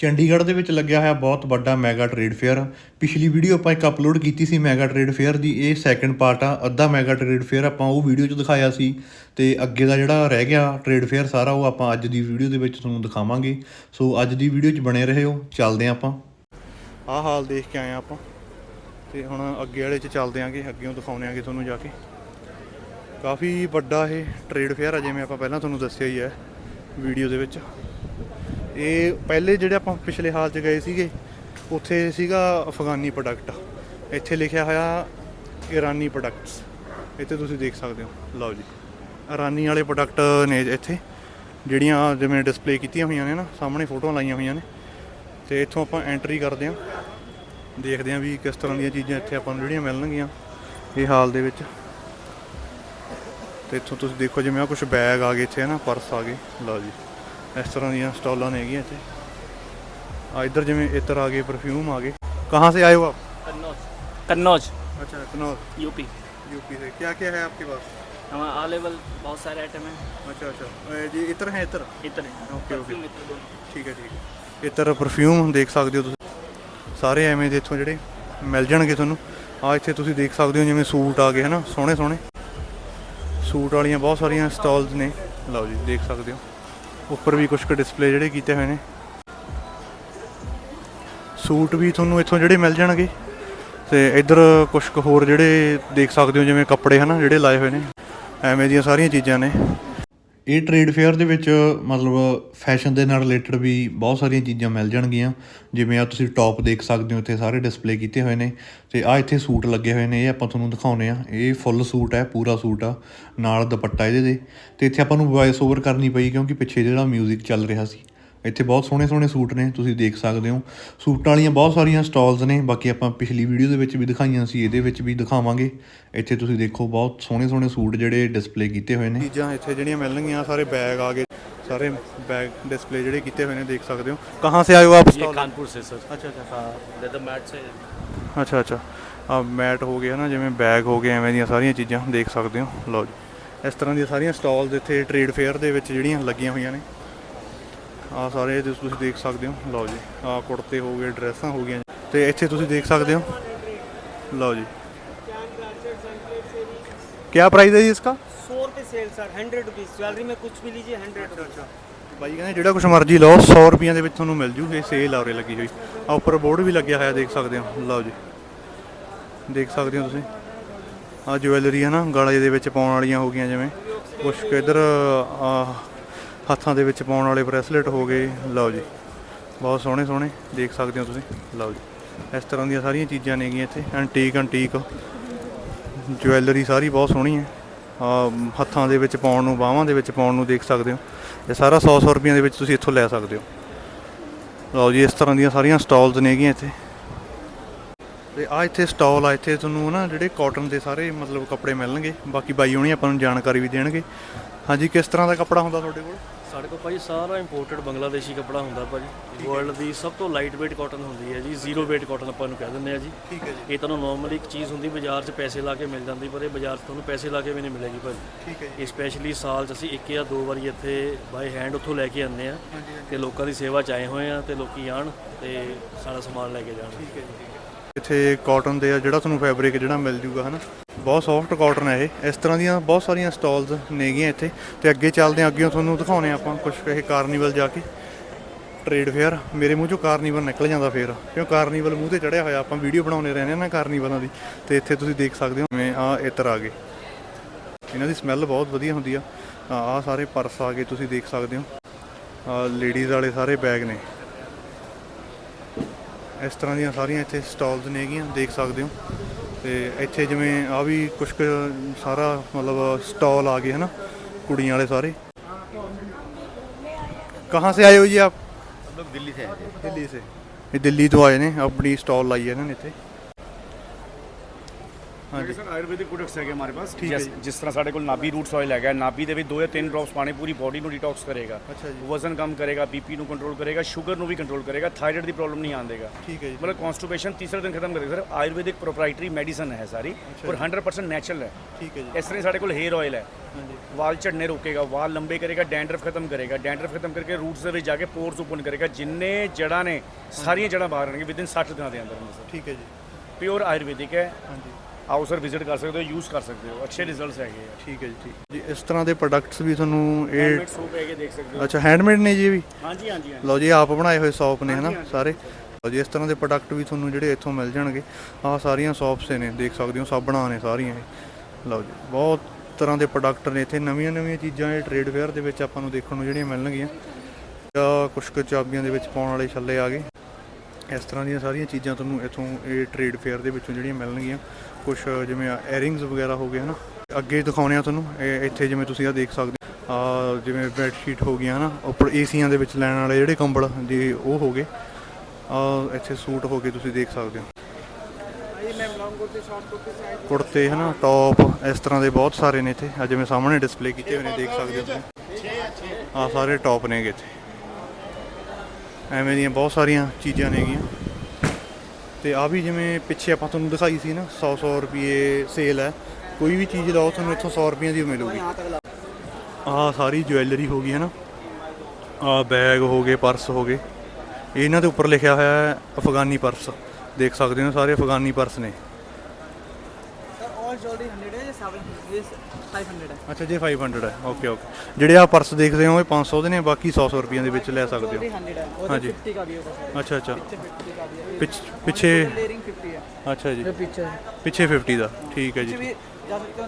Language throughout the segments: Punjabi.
ਚੰਡੀਗੜ੍ਹ ਦੇ ਵਿੱਚ ਲੱਗਿਆ ਹੋਇਆ ਬਹੁਤ ਵੱਡਾ ਮੈਗਾ ਟ੍ਰੇਡ ਫੇਅਰ। ਪਿਛਲੀ ਵੀਡੀਓ ਆਪਾਂ ਇੱਕ ਅਪਲੋਡ ਕੀਤੀ ਸੀ ਮੈਗਾ ਟ੍ਰੇਡ ਫੇਅਰ ਦੀ, ਇਹ ਸੈਕੰਡ ਪਾਰਟ ਆ, ਅੱਧਾ ਮੈਗਾ ਟ੍ਰੇਡ ਫੇਅਰ ਆਪਾਂ ਉਹ ਵੀਡੀਓ 'ਚ ਦਿਖਾਇਆ ਸੀ। ਤੇ ਅੱਗੇ ਦਾ ਜਿਹੜਾ ਰਹਿ ਗਿਆ ਟ੍ਰੇਡ ਫੇਅਰ ਸਾਰਾ, ਉਹ ਆਪਾਂ ਅੱਜ ਦੀ ਵੀਡੀਓ ਦੇ ਵਿੱਚ ਤੁਹਾਨੂੰ ਦਿਖਾਵਾਂਗੇ। ਸੋ ਅੱਜ ਦੀ ਵੀਡੀਓ 'ਚ ਬਣੇ ਰਹੋ, ਚੱਲਦੇ ਹਾਂ ਆਪਾਂ। ਆਹ ਹਾਲ ਦੇਖ ਕੇ ਆਏ ਆ ਆਪਾਂ। ਤੇ ਹੁਣ ਅੱਗੇ ਵਾਲੇ 'ਚ ਚੱਲਦੇ ਆਂਗੇ ਅੱਗੇੋਂ ਦਿਖਾਉਣੇ ਆਂਗੇ ਤੁਹਾਨੂੰ ਜਾ ਕੇ। ਕਾਫੀ ਵੱਡਾ ਇਹ ਟ੍ਰੇਡ ਫੇਅਰ ਆ, ਜਿਵੇਂ ਆਪਾਂ ਪਹਿਲਾਂ ਤੁਹਾਨੂੰ ਦੱਸਿਆ ਹੀ ਹੈ, ਵੀਡੀਓ ਦੇ ਵਿੱਚ। ਇਹ ਪਹਿਲੇ ਜਿਹੜੇ ਆਪਾਂ ਪਿਛਲੇ ਹਾਲ 'ਚ ਗਏ ਸੀਗੇ, ਉੱਥੇ ਸੀਗਾ ਅਫਗਾਨੀ ਪ੍ਰੋਡਕਟ ਇੱਥੇ ਲਿਖਿਆ ਹੋਇਆ ਇਰਾਨੀ ਪ੍ਰੋਡਕਟਸ ਇੱਥੇ ਤੁਸੀਂ ਦੇਖ ਸਕਦੇ ਹੋ। ਲਓ ਜੀ। ਇਰਾਨੀ ਵਾਲੇ ਪ੍ਰੋਡਕਟ ਨੇ ਇੱਥੇ, ਜਿਹੜੀਆਂ ਜਿਵੇਂ ਡਿਸਪਲੇ ਕੀਤੀਆਂ ਹੋਈਆਂ ਨੇ ਨਾ, ਸਾਹਮਣੇ ਫੋਟੋਆਂ ਲਾਈਆਂ ਹੋਈਆਂ ਨੇ। ਤੇ ਇੱਥੋਂ ਆਪਾਂ ਐਂਟਰੀ ਕਰਦੇ ਹਾਂ। ਦੇਖਦੇ ਹਾਂ ਵੀ ਕਿਸ ਤਰ੍ਹਾਂ ਦੀਆਂ ਚੀਜ਼ਾਂ ਇੱਥੇ ਆਪਾਂ ਨੂੰ ਜਿਹੜੀਆਂ ਮਿਲਣਗੀਆਂ ਇਹ ਹਾਲ ਦੇ ਵਿੱਚ। ਤੇ ਇੱਥੋਂ ਤੁਸੀਂ ਦੇਖੋ ਜਿਵੇਂ ਆ ਕੁਝ ਬੈਗ ਆ ਗਏ ਇੱਥੇ ਨਾ ਪਰਸ ਆ ਗਏ। ਲਓ ਜੀ। ਇਸ ਤਰ੍ਹਾਂ ਦੀਆਂ ਸਟਾਲਾਂ ਨੇ ਹੈਗੀਆਂ ਇੱਥੇ ਆ ਇੱਧਰ ਜਿਵੇਂ ਇਤਰ ਆ ਗਏ ਪਰਫਿਊਮ ਆ ਗਏ ਕਹਾਂ ਸੇ ਆਏ ਹੋ ਆਪ कन्नौज कन्नौज अच्छा कनौज यूपी यूपी से क्या क्या है आपके पास हमारा ऑल लेवल बहुत सारे आइटम हैं अच्छा अच्छा जी इतर है इतर इतने ओके, ओके। Perfume इतने दोनों। ਠੀਕ ਹੈ ਠੀਕ ਹੈ ਇਤਰ ਪਰਫਿਊਮ ਦੇਖ ਸਕਦੇ ਹੋ ਤੁਸੀਂ ਸਾਰੇ ਐਵੇਂ ਦੇ ਇੱਥੋਂ ਜਿਹੜੇ ਮਿਲ ਜਾਣਗੇ ਤੁਹਾਨੂੰ ਆ ਇੱਥੇ ਤੁਸੀਂ ਦੇਖ ਸਕਦੇ ਹੋ ਜਿਵੇਂ ਸੂਟ ਆ ਗਏ ਹਨਾ ਸੋਹਣੇ ਸੋਹਣੇ ਸੂਟ ਵਾਲੀਆਂ ਬਹੁਤ ਸਾਰੀਆਂ ਸਟਾਲਸ ਨੇ ਲਓ ਜੀ ਦੇਖ ਸਕਦੇ ਹੋ ਉੱਪਰ ਵੀ ਕੁਝ ਕੁ ਡਿਸਪਲੇ ਜਿਹੜੇ ਕੀਤੇ ਹੋਏ ਨੇ। ਸੂਟ ਵੀ ਤੁਹਾਨੂੰ ਇੱਥੋਂ ਜਿਹੜੇ ਮਿਲ ਜਾਣਗੇ। ਤੇ ਇੱਧਰ ਕੁਝ ਕੁ ਹੋਰ ਜਿਹੜੇ ਦੇਖ ਸਕਦੇ ਹੋ, ਜਿਵੇਂ ਕੱਪੜੇ ਹਨਾ, ਜਿਹੜੇ ਲਾਏ ਹੋਏ ਨੇ। ਐਵੇਂ ਦੀਆਂ ਸਾਰੀਆਂ ਚੀਜ਼ਾਂ ਨੇ। ਇਹ ਟ੍ਰੇਡ ਫੇਅਰ ਦੇ ਵਿੱਚ ਮਤਲਬ ਫੈਸ਼ਨ ਦੇ ਨਾਲ ਰਿਲੇਟਡ ਵੀ ਬਹੁਤ ਸਾਰੀਆਂ ਚੀਜ਼ਾਂ ਮਿਲ ਜਾਣਗੀਆਂ। ਜਿਵੇਂ ਆ ਤੁਸੀਂ ਟੌਪ ਦੇਖ ਸਕਦੇ ਹੋ, ਇੱਥੇ ਸਾਰੇ ਡਿਸਪਲੇ ਕੀਤੇ ਹੋਏ ਨੇ ਤੇ ਆ ਇੱਥੇ ਸੂਟ ਲੱਗੇ ਹੋਏ ਨੇ, ਇਹ ਆਪਾਂ ਤੁਹਾਨੂੰ ਦਿਖਾਉਨੇ ਆ ਇਹ ਫੁੱਲ ਸੂਟ ਹੈ, ਪੂਰਾ ਸੂਟ ਆ, ਨਾਲ ਦੁਪੱਟਾ ਇਹਦੇ ਦੇ। ਤੇ ਇੱਥੇ ਆਪਾਂ ਨੂੰ ਵੌਇਸ ਓਵਰ ਕਰਨੀ ਪਈ ਕਿਉਂਕਿ ਪਿੱਛੇ ਜਿਹੜਾ 뮤직 ਚੱਲ ਰਿਹਾ ਸੀ। ਇੱਥੇ ਬਹੁਤ ਸੋਹਣੇ ਸੋਹਣੇ ਸੂਟ ਨੇ ਤੁਸੀਂ ਦੇਖ ਸਕਦੇ ਹੋ ਸੂਟਾਂ ਵਾਲੀਆਂ ਬਹੁਤ ਸਾਰੀਆਂ ਸਟਾਲਸ ਨੇ ਬਾਕੀ ਆਪਾਂ ਪਿਛਲੀ ਵੀਡੀਓ ਦੇ ਵਿੱਚ ਵੀ ਦਿਖਾਈਆਂ ਸੀ ਇਹਦੇ ਵਿੱਚ ਵੀ ਦਿਖਾਵਾਂਗੇ ਇੱਥੇ ਤੁਸੀਂ ਦੇਖੋ ਬਹੁਤ ਸੋਹਣੇ ਸੋਹਣੇ ਸੂਟ ਜਿਹੜੇ ਡਿਸਪਲੇ ਕੀਤੇ ਹੋਏ ਨੇ ਚੀਜ਼ਾਂ ਇੱਥੇ ਜਿਹੜੀਆਂ ਮਿਲਣਗੀਆਂ ਸਾਰੇ ਬੈਗ ਆ ਗਏ ਸਾਰੇ ਬੈਗ ਡਿਸਪਲੇ ਜਿਹੜੇ ਕੀਤੇ ਹੋਏ ਨੇ ਦੇਖ ਸਕਦੇ ਹੋ ਕਹਾਂ ਸੇ ਆਏ ਹੋ ਆਪ ये कानपुर से सर ਅੱਛਾ ਅੱਛਾ हाँ लेदर मैट से ਅੱਛਾ ਅੱਛਾ ਆ ਮੈਟ ਹੋ ਗਏ ਹਨਾ ਜਿਵੇਂ ਬੈਗ ਹੋ ਗਏ ਐਵੇਂ ਦੀਆਂ ਸਾਰੀਆਂ ਚੀਜ਼ਾਂ ਦੇਖ ਸਕਦੇ ਹੋ ਲਓ ਜੀ ਇਸ ਤਰ੍ਹਾਂ ਦੀਆਂ ਸਾਰੀਆਂ ਸਟਾਲਸ ਇੱਥੇ ਟ੍ਰੇਡ ਫੇਅਰ ਦੇ ਵਿੱਚ ਜਿਹੜੀਆਂ ਲੱਗੀਆਂ ਹੋਈਆਂ ਨੇ ਆ ਸਾਰੇ ਤੁਸੀਂ ਦੇਖ ਸਕਦੇ ਹੋ। ਲਓ ਜੀ ਆ ਕੁੜਤੇ ਹੋ ਗਏ ਡਰੈਸਾਂ ਹੋ ਗਈਆਂ ਤੇ ਇੱਥੇ ਤੁਸੀਂ ਦੇਖ ਸਕਦੇ ਹੋ। ਲਓ ਜੀ। क्या प्राइस है जी इसका सौ रुपये sale sir hundred rupees jewellery में कुछ भी लीजिए हंड्रेड अच्छा ਬਾਈ ਕਹਿੰਦੇ ਜਿਹੜਾ ਕੁਝ ਮਰਜ਼ੀ ਲਓ 100 ਰੁਪਈਆਂ ਦੇ ਵਿੱਚ ਤੁਹਾਨੂੰ ਮਿਲ ਜੂ ਇਹ ਸੇਲ ਰਹੀ ਲੱਗੀ ਹੋਈ। ਆ ਉੱਪਰ ਬੋਰਡ ਵੀ ਲੱਗਿਆ ਹੋਇਆ ਦੇਖ ਸਕਦੇ ਹੋ। ਲਓ ਜੀ। ਦੇਖ ਸਕਦੇ ਹੋ ਤੁਸੀਂ। ਆ ਜਵੈਲਰੀ ਹੈ ਨਾ ਗਾਲੇ ਦੇ ਵਿੱਚ ਪਾਉਣ ਵਾਲੀਆਂ ਹੋ ਗਈਆਂ ਜਿਵੇਂ। ਕੁਝ ਇਧਰ ਆ ਹੱਥਾਂ ਦੇ ਵਿੱਚ ਪਾਉਣ ਵਾਲੇ ਬ੍ਰੈਸਲੇਟ ਹੋ ਗਏ। ਲਓ ਜੀ। ਬਹੁਤ ਸੋਹਣੇ ਸੋਹਣੇ। ਦੇਖ ਸਕਦੇ ਹੋ ਤੁਸੀਂ। ਲਓ ਜੀ। ਇਸ ਤਰ੍ਹਾਂ ਦੀਆਂ ਸਾਰੀਆਂ ਚੀਜ਼ਾਂ ਨੇਗੀਆਂ ਇੱਥੇ। Antique antique. ਜੁਐਲਰੀ ਸਾਰੀ ਬਹੁਤ ਸੋਹਣੀ ਹੈ। ਹੱਥਾਂ ਦੇ ਵਿੱਚ ਪਾਉਣ ਨੂੰ, ਬਾਹਾਂ ਦੇ ਵਿੱਚ ਪਾਉਣ ਨੂੰ ਦੇਖ ਸਕਦੇ ਹੋ। ਇਹ ਸਾਰਾ 100 100 ਰੁਪਈਆਂ ਦੇ ਵਿੱਚ ਤੁਸੀਂ ਇੱਥੋਂ ਲੈ ਸਕਦੇ ਹੋ। ਲਓ ਜੀ, ਇਸ ਤਰ੍ਹਾਂ ਦੀਆਂ ਸਾਰੀਆਂ ਸਟਾਲਸ ਨੇਗੀਆਂ ਇੱਥੇ। ਤੇ ਆ ਇੱਥੇ ਸਟਾਲ ਆ। ਇੱਥੇ ਤੁਹਾਨੂੰ ਨਾ ਜਿਹੜੇ ਕਾਟਨ ਦੇ ਸਾਰੇ ਮਤਲਬ ਕੱਪੜੇ ਮਿਲਣਗੇ। ਬਾਕੀ ਬਾਈ ਹੋਣੀ ਆਪਾਂ ਨੂੰ ਜਾਣਕਾਰੀ ਵੀ ਦੇਣਗੇ। ਹਾਂਜੀ, ਕਿਸ ਤਰ੍ਹਾਂ ਦਾ ਕੱਪੜਾ ਹੁੰਦਾ ਤੁਹਾਡੇ ਕੋਲ? ਸਾਡੇ ਕੋਲ ਭਾਜੀ ਸਾਰਾ ਇੰਪੋਰਟਡ ਬੰਗਲਾਦੇਸ਼ੀ ਕੱਪੜਾ ਹੁੰਦਾ ਭਾਜੀ। ਵਰਲਡ ਦੀ ਸਭ ਤੋਂ ਲਾਈਟ weight ਕਾਟਨ ਹੁੰਦੀ ਹੈ ਜੀ ਜ਼ੀਰੋ weight ਕਾਟਨ ਆਪਾਂ ਨੂੰ ਕਹਿ ਦਿੰਦੇ ਆ ਜੀ। ਠੀਕ ਹੈ ਜੀ। ਇਹ ਤੁਹਾਨੂੰ ਨਾਰਮਲੀ ਇੱਕ ਚੀਜ਼ ਹੁੰਦੀ ਬਾਜ਼ਾਰ 'ਚ ਪੈਸੇ ਲਾ ਕੇ ਮਿਲ ਜਾਂਦੀ ਪਰ ਇਹ ਬਾਜ਼ਾਰ 'ਚ ਤੁਹਾਨੂੰ ਪੈਸੇ ਲਾ ਕੇ ਵੀ ਨਹੀਂ ਮਿਲੇਗੀ ਭਾਜੀ। ਠੀਕ ਹੈ ਇਹ ਸਪੈਸ਼ਲੀ ਸਾਲ 'ਚ ਅਸੀਂ ਇੱਕ ਜਾਂ ਦੋ ਵਾਰੀ ਇੱਥੇ ਬਾਈ ਹੈਂਡ ਉੱਥੋਂ ਲੈ ਕੇ ਆਉਂਦੇ ਆ ਤੇ ਲੋਕਾਂ ਦੀ ਸੇਵਾ 'ਚ ਆਏ ਹੋਏ ਆ ਤੇ ਲੋਕੀ ਆਣ ਤੇ ਸਾਡਾ ਸਮਾਨ ਲੈ ਕੇ ਜਾਣ। ਇੱਥੇ ਕਾਟਨ ਦੇ ਆ, ਜਿਹੜਾ ਤੁਹਾਨੂੰ ਫੈਬਰਿਕ ਜਿਹੜਾ ਮਿਲ ਜੂਗਾ, ਹਨਾ? ਬਹੁਤ ਸੌਫਟ ਕਾਟਨ ਹੈ ਇਹ। ਇਸ ਤਰ੍ਹਾਂ ਦੀਆਂ ਬਹੁਤ ਸਾਰੀਆਂ ਸਟਾਲਸ ਨੇਗੀਆਂ ਇੱਥੇ। ਤੇ ਅੱਗੇ ਚੱਲਦੇ ਹਾਂ ਅੱਗੇ ਤੁਹਾਨੂੰ ਦਿਖਾਉਣੇ ਆਪਾਂ ਕੁਝ ਇਹ ਕਾਰਨੀਵਲ ਜਾ ਕੇ। ਟ੍ਰੇਡ ਫੇਅਰ ਮੇਰੇ ਮੂੰਹ ਚੋਂ ਕਾਰਨੀਵਲ ਨਿਕਲ ਜਾਂਦਾ ਫੇਰ। ਕਿਉਂ? ਕਾਰਨੀਵਲ ਮੂੰਹ ਤੇ ਚੜਿਆ ਹੋਇਆ, ਆਪਾਂ ਵੀਡੀਓ ਬਣਾਉਂਦੇ ਰਹਿੰਦੇ ਆ ਨਾ ਕਾਰਨੀਵਲਾਂ ਦੀ ਤੇ ਇੱਥੇ ਤੁਸੀਂ ਦੇਖ ਸਕਦੇ ਹੋ ਜਿਵੇਂ ਆ ਇਤਰ ਆ ਗਏ। ਇਹਨਾਂ ਦੀ ਸਮੈਲ ਬਹੁਤ ਵਧੀਆ ਹੁੰਦੀ ਆ। ਆ ਸਾਰੇ ਪਰਸ ਆ ਗਏ, ਤੁਸੀਂ ਦੇਖ ਸਕਦੇ ਹੋ। ਲੇਡੀਜ਼ ਵਾਲੇ ਸਾਰੇ ਬੈਗ ਨੇ। ਇਸ ਤਰ੍ਹਾਂ ਦੀਆਂ ਸਾਰੀਆਂ ਇੱਥੇ ਸਟਾਲਸ ਨੇਗੀਆਂ ਦੇਖ ਸਕਦੇ ਹੋ ਤੇ ਇੱਥੇ ਜਿਵੇਂ ਆ ਵੀ ਕੁਝ ਕੁ ਸਾਰਾ ਮਤਲਬ ਸਟਾਲ ਆ ਗਏ ਹਨਾ ਕੁੜੀਆਂ ਵਾਲੇ ਸਾਰੇ ਕਹਾਂ ਸੇ ਆਏ ਹੋ ਜੀ ਆਪ हम लोग दिल्ली से आए थे ਦਿੱਲੀ ਸੇ ਇਹ ਦਿੱਲੀ ਤੋਂ ਆਏ ਨੇ ਆਪਣੀ ਸਟਾਲ ਲਾਈ ਹੈ ਇਹਨਾਂ ਨੇ ਕਿਉਂਕਿ ਸਰ ਆਯੁਰਵੈਦਿਕ ਪ੍ਰੋਡਕਟਸ ਹੈਗੇ ਹਮਾਰੇ ਪਾਸ ਠੀਕ ਹੈ ਜਿਸ- ਤਰ੍ਹਾਂ ਸਾਡੇ ਕੋਲ ਨਾਭੀ ਰੂਟਸ ਆਇਲ ਹੈਗਾ ਨਾਭੀ ਦੇ ਵਿੱਚ 2 ਜਾਂ 3 ਡ੍ਰੌਪਸ ਪਾਣੀ ਪੂਰੀ ਬਾਡੀ ਨੂੰ ਡਿਟੌਕਸ ਕਰੇਗਾ। ਅੱਛਾ ਜੀ। ਵਜ਼ਨ ਕਮ ਕਰੇਗਾ ਬੀਪੀ ਨੂੰ ਕੰਟਰੋਲ ਕਰੇਗਾ ਸ਼ੂਗਰ ਨੂੰ ਵੀ ਕੰਟਰੋਲ ਕਰੇਗਾ ਥਾਇਰਾਇਡ ਦੀ ਪ੍ਰੋਬਲਮ ਨਹੀਂ ਆਉਣ ਦੇਗਾ। ਠੀਕ ਹੈ ਜੀ। ਮਤਲਬ ਕਨਸਟੀਪੇਸ਼ਨ ਤੀਸਰੇ ਦਿਨ ਖਤਮ ਕਰੇਗਾ। ਸਰ ਆਯੁਰਵੈਦਿਕ ਪ੍ਰੋਪਰਾਈਟਰੀ ਮੈਡੀਸਨ ਹੈ ਸਾਰੀ। ਔਰ 100% ਨੈਚੁਰਲ ਹੈ। ਠੀਕ ਹੈ ਜੀ। ਇਸ ਤਰ੍ਹਾਂ ਹੀ ਸਾਡੇ ਕੋਲ ਹੇਅਰ ਆਇਲ ਹੈ। ਹਾਂਜੀ। ਵਾਲ ਝੜਨੇ ਰੋਕੇਗਾ ਵਾਲ ਲੰਬੇ ਕਰੇਗਾ ਡੈਂਡਰਫ ਖਤਮ ਕਰੇਗਾ ਡੈਂਡਰਫ ਖਤਮ ਕਰਕੇ ਰੂਟਸ ਦੇ ਵਿੱਚ ਜਾ ਕੇ ਪੋਰਸ ਓਪਨ ਕਰੇਗਾ ਜਿੰਨੇ ਜੜ੍ਹਾਂ ਨੇ ਸਾਰੀਆਂ ਜੜ੍ਹਾਂ ਬਾਹਰ ਆਣਗੇ ਵਿਦਿਨ 60 ਦਿਨਾਂ ਦੇ ਅੰਦਰ ਠੀਕ ਹੈ ਜੀ। ਪਿਓਰ ਆਯੁਰਵੈਦਿਕ ਹੈ। ਹਾਂਜੀ। ਆਓ ਸਰ ਵਿਜ਼ਿਟ ਕਰ ਸਕਦੇ ਹੋ ਯੂਜ਼ ਕਰ ਸਕਦੇ ਹੋ। ਅੱਛੇ ਰਿਜ਼ਲਟਸ ਹੈਗੇ ਆ। ਠੀਕ ਹੈ ਜੀ ਠੀਕ। ਜੀ ਇਸ ਤਰ੍ਹਾਂ ਦੇ ਪ੍ਰੋਡਕਟਸ ਵੀ ਤੁਹਾਨੂੰ ਇਹ ਹੈਂਡਮੇਡ ਸੋਪ ਹੈਗੇ ਦੇਖ ਸਕਦੇ ਹੋ। ਅੱਛਾ ਹੈਂਡਮੇਡ ਨੇ ਜੀ ਇਹ ਵੀ? ਹਾਂਜੀ ਹਾਂਜੀ ਹਾਂਜੀ। ਲਓ ਜੀ ਆਪ ਬਣਾਏ ਹੋਏ ਸੌਪ ਨੇ ਹਨਾ ਸਾਰੇ। ਲਓ ਜੀ ਇਸ ਤਰ੍ਹਾਂ ਦੇ ਪ੍ਰੋਡਕਟ ਵੀ ਤੁਹਾਨੂੰ ਜਿਹੜੇ ਇੱਥੋਂ ਮਿਲ ਜਾਣਗੇ। ਆਹ ਸਾਰੀਆਂ ਸੌਪਸ ਨੇ ਦੇਖ ਸਕਦੇ ਹੋ ਸਾਬਣਾਂ ਨੇ ਸਾਰੀਆਂ ਇਹ। ਲਓ ਜੀ ਬਹੁਤ ਤਰ੍ਹਾਂ ਦੇ ਪ੍ਰੋਡਕਟ ਨੇ ਇੱਥੇ। ਨਵੀਆਂ ਨਵੀਆਂ ਚੀਜ਼ਾਂ ਇਹ ਟ੍ਰੇਡ ਫੇਅਰ ਦੇ ਵਿੱਚ ਆਪਾਂ ਨੂੰ ਦੇਖਣ ਨੂੰ ਜਿਹੜੀਆਂ ਮਿਲਣਗੀਆਂ। ਆ ਕੁਝ ਕੁ ਚਾਬੀਆਂ ਦੇ ਵਿੱਚ ਪਾਉਣ ਵਾਲੇ ਛੱਲੇ ਆ ਗਏ। ਇਸ ਤਰ੍ਹਾਂ ਦੀਆਂ ਸਾਰੀਆਂ ਚੀਜ਼ਾਂ ਤੁਹਾਨੂੰ ਇੱਥੋਂ ਇਹ ਟ੍ਰੇਡ ਫੇਅਰ ਦੇ ਵਿੱਚੋਂ ਜਿਹੜੀਆਂ ਮਿਲਣਗੀਆਂ। ਕੁਝ ਜਿਵੇਂ 에ਅਰਿੰਗਸ ਵਗੈਰਾ ਹੋ ਗਏ ਹਨਾ। ਅੱਗੇ ਦਿਖਾਉਣੇ ਆ ਤੁਹਾਨੂੰ, ਇਹ ਇੱਥੇ ਜਿਵੇਂ ਤੁਸੀਂ ਆ ਦੇਖ ਸਕਦੇ ਆ। ਜਿਵੇਂ ਬੈੱਡ ਸ਼ੀਟ ਹੋ ਗਈਆਂ ਹਨਾ, ਉੱਪਰ ਏਸੀਆਂ ਦੇ ਵਿੱਚ ਲੈਣ ਵਾਲੇ ਜਿਹੜੇ ਕੰਬਲ ਜੀ ਉਹ ਹੋ ਗਏ। ਆ ਇੱਥੇ ਸੂਟ ਹੋ ਗਏ ਤੁਸੀਂ ਦੇਖ ਸਕਦੇ ਹੋ। ਕੁੜਤੇ ਹਨਾ ਟੌਪ ਇਸ ਤਰ੍ਹਾਂ ਦੇ ਬਹੁਤ ਸਾਰੇ ਨੇ ਇੱਥੇ। ਆ ਜਿਵੇਂ ਸਾਹਮਣੇ ਡਿਸਪਲੇ ਕੀਤੇ ਹੋਏ ਨੇ, ਦੇਖ ਸਕਦੇ ਹੋ ਤੁਸੀਂ। ਆ ਸਾਰੇ ਟੌਪ ਨੇਗੇ ਇੱਥੇ। ਐਵੇਂ ਦੀਆਂ ਬਹੁਤ ਸਾਰੀਆਂ ਚੀਜ਼ਾਂ ਨੇਗੀਆਂ ਤੇ ਆ ਵੀ ਜਿਵੇਂ ਪਿੱਛੇ ਆਪਾਂ ਤੁਹਾਨੂੰ ਦਿਖਾਈ ਸੀ ਨਾ 100 100 ਰੁਪਏ ਸੇਲ ਹੈ। ਕੋਈ ਵੀ ਚੀਜ਼ ਲਾਓ, ਤੁਹਾਨੂੰ ਇੱਥੋਂ 100 ਰੁਪਈਆਂ ਦੀ ਮਿਲੂਗੀ। ਆਹ ਸਾਰੀ ਜੁਐਲਰੀ ਹੋ ਗਈ, ਹੈ ਨਾ? ਆ ਬੈਗ ਹੋ ਗਏ ਪਰਸ ਹੋ ਗਏ। ਇਹਨਾਂ ਦੇ ਉੱਪਰ ਲਿਖਿਆ ਹੋਇਆ ਹੈ, ਅਫਗਾਨੀ ਪਰਸ ਦੇਖ ਸਕਦੇ ਹੋ ਸਾਰੇ ਅਫਗਾਨੀ ਪਰਸ ਨੇ। ਇਸ ਜੋੜੀ 100 ਹੈ ਜਾਂ 700 ਇਸ 500 ਹੈ। ਅੱਛਾ ਜੇ 500 ਹੈ। ਓਕੇ ਓਕੇ ਜਿਹੜੇ ਆ ਪਰਸ ਦੇਖਦੇ ਹੋ ਇਹ 500 ਦੇ ਨੇ ਬਾਕੀ 100 100 ਰੁਪਈਆ ਦੇ ਵਿੱਚ ਲੈ ਸਕਦੇ ਹੋ। ਹਾਂਜੀ। 50 ਕਾ ਵੀ ਹੋ ਅੱਛਾ ਅੱਛਾ। ਪਿੱਛੇ 50 ਪਿੱਛੇ ਅੱਛਾ ਜੀ। ਪਿੱਛੇ ਪਿੱਛੇ ਦਾ। ਠੀਕ ਹੈ ਜੀ।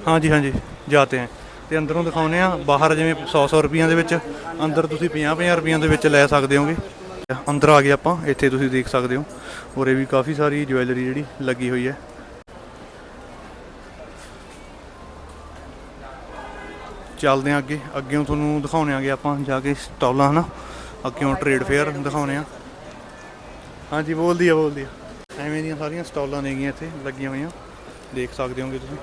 ਹਾਂਜੀ ਹਾਂਜੀ। ਜਾਤੇ ਹੈ। ਤੇ ਅੰਦਰੋਂ ਦਿਖਾਉਨੇ ਆ ਬਾਹਰ ਜਿਵੇਂ 100 100 ਰੁਪਈਆ ਦੇ ਵਿੱਚ ਅੰਦਰ ਤੁਸੀਂ 50 50 ਰੁਪਈਆ ਦੇ ਵਿੱਚ ਲੈ ਸਕਦੇ ਹੋਗੇ। ਅੰਦਰ ਆ ਗਏ ਆਪਾਂ ਇੱਥੇ ਤੁਸੀਂ ਦੇਖ ਸਕਦੇ ਹੋ। ਔਰ ਇਹ ਵੀ ਕਾਫੀ ਸਾਰੀ ਜੁਐਲਰੀ ਜਿਹੜੀ ਲੱਗੀ ਹੋਈ ਹੈ। ਚੱਲਦੇ ਆ ਅੱਗੇ ਅੱਗੇੋਂ ਤੁਹਾਨੂੰ ਦਿਖਾਉਣੇ ਆਗੇ ਆਪਾਂ ਜਾ ਕੇ ਸਟਾਲਾਂ ਹਨਾ? ਅੱਗੇੋਂ ਟ੍ਰੇਡ ਫੇਅਰ ਦਿਖਾਉਣੇ ਆ। ਹਾਂਜੀ ਬੋਲਦੀ ਆ ਬੋਲਦੀ ਆ। ਐਵੇਂ ਦੀਆਂ ਸਾਰੀਆਂ ਸਟਾਲਾਂ ਨੇਗੀਆਂ ਇੱਥੇ ਲੱਗੀਆਂ ਹੋਈਆਂ। ਦੇਖ ਸਕਦੇ ਹੋਗੇ ਤੁਸੀਂ।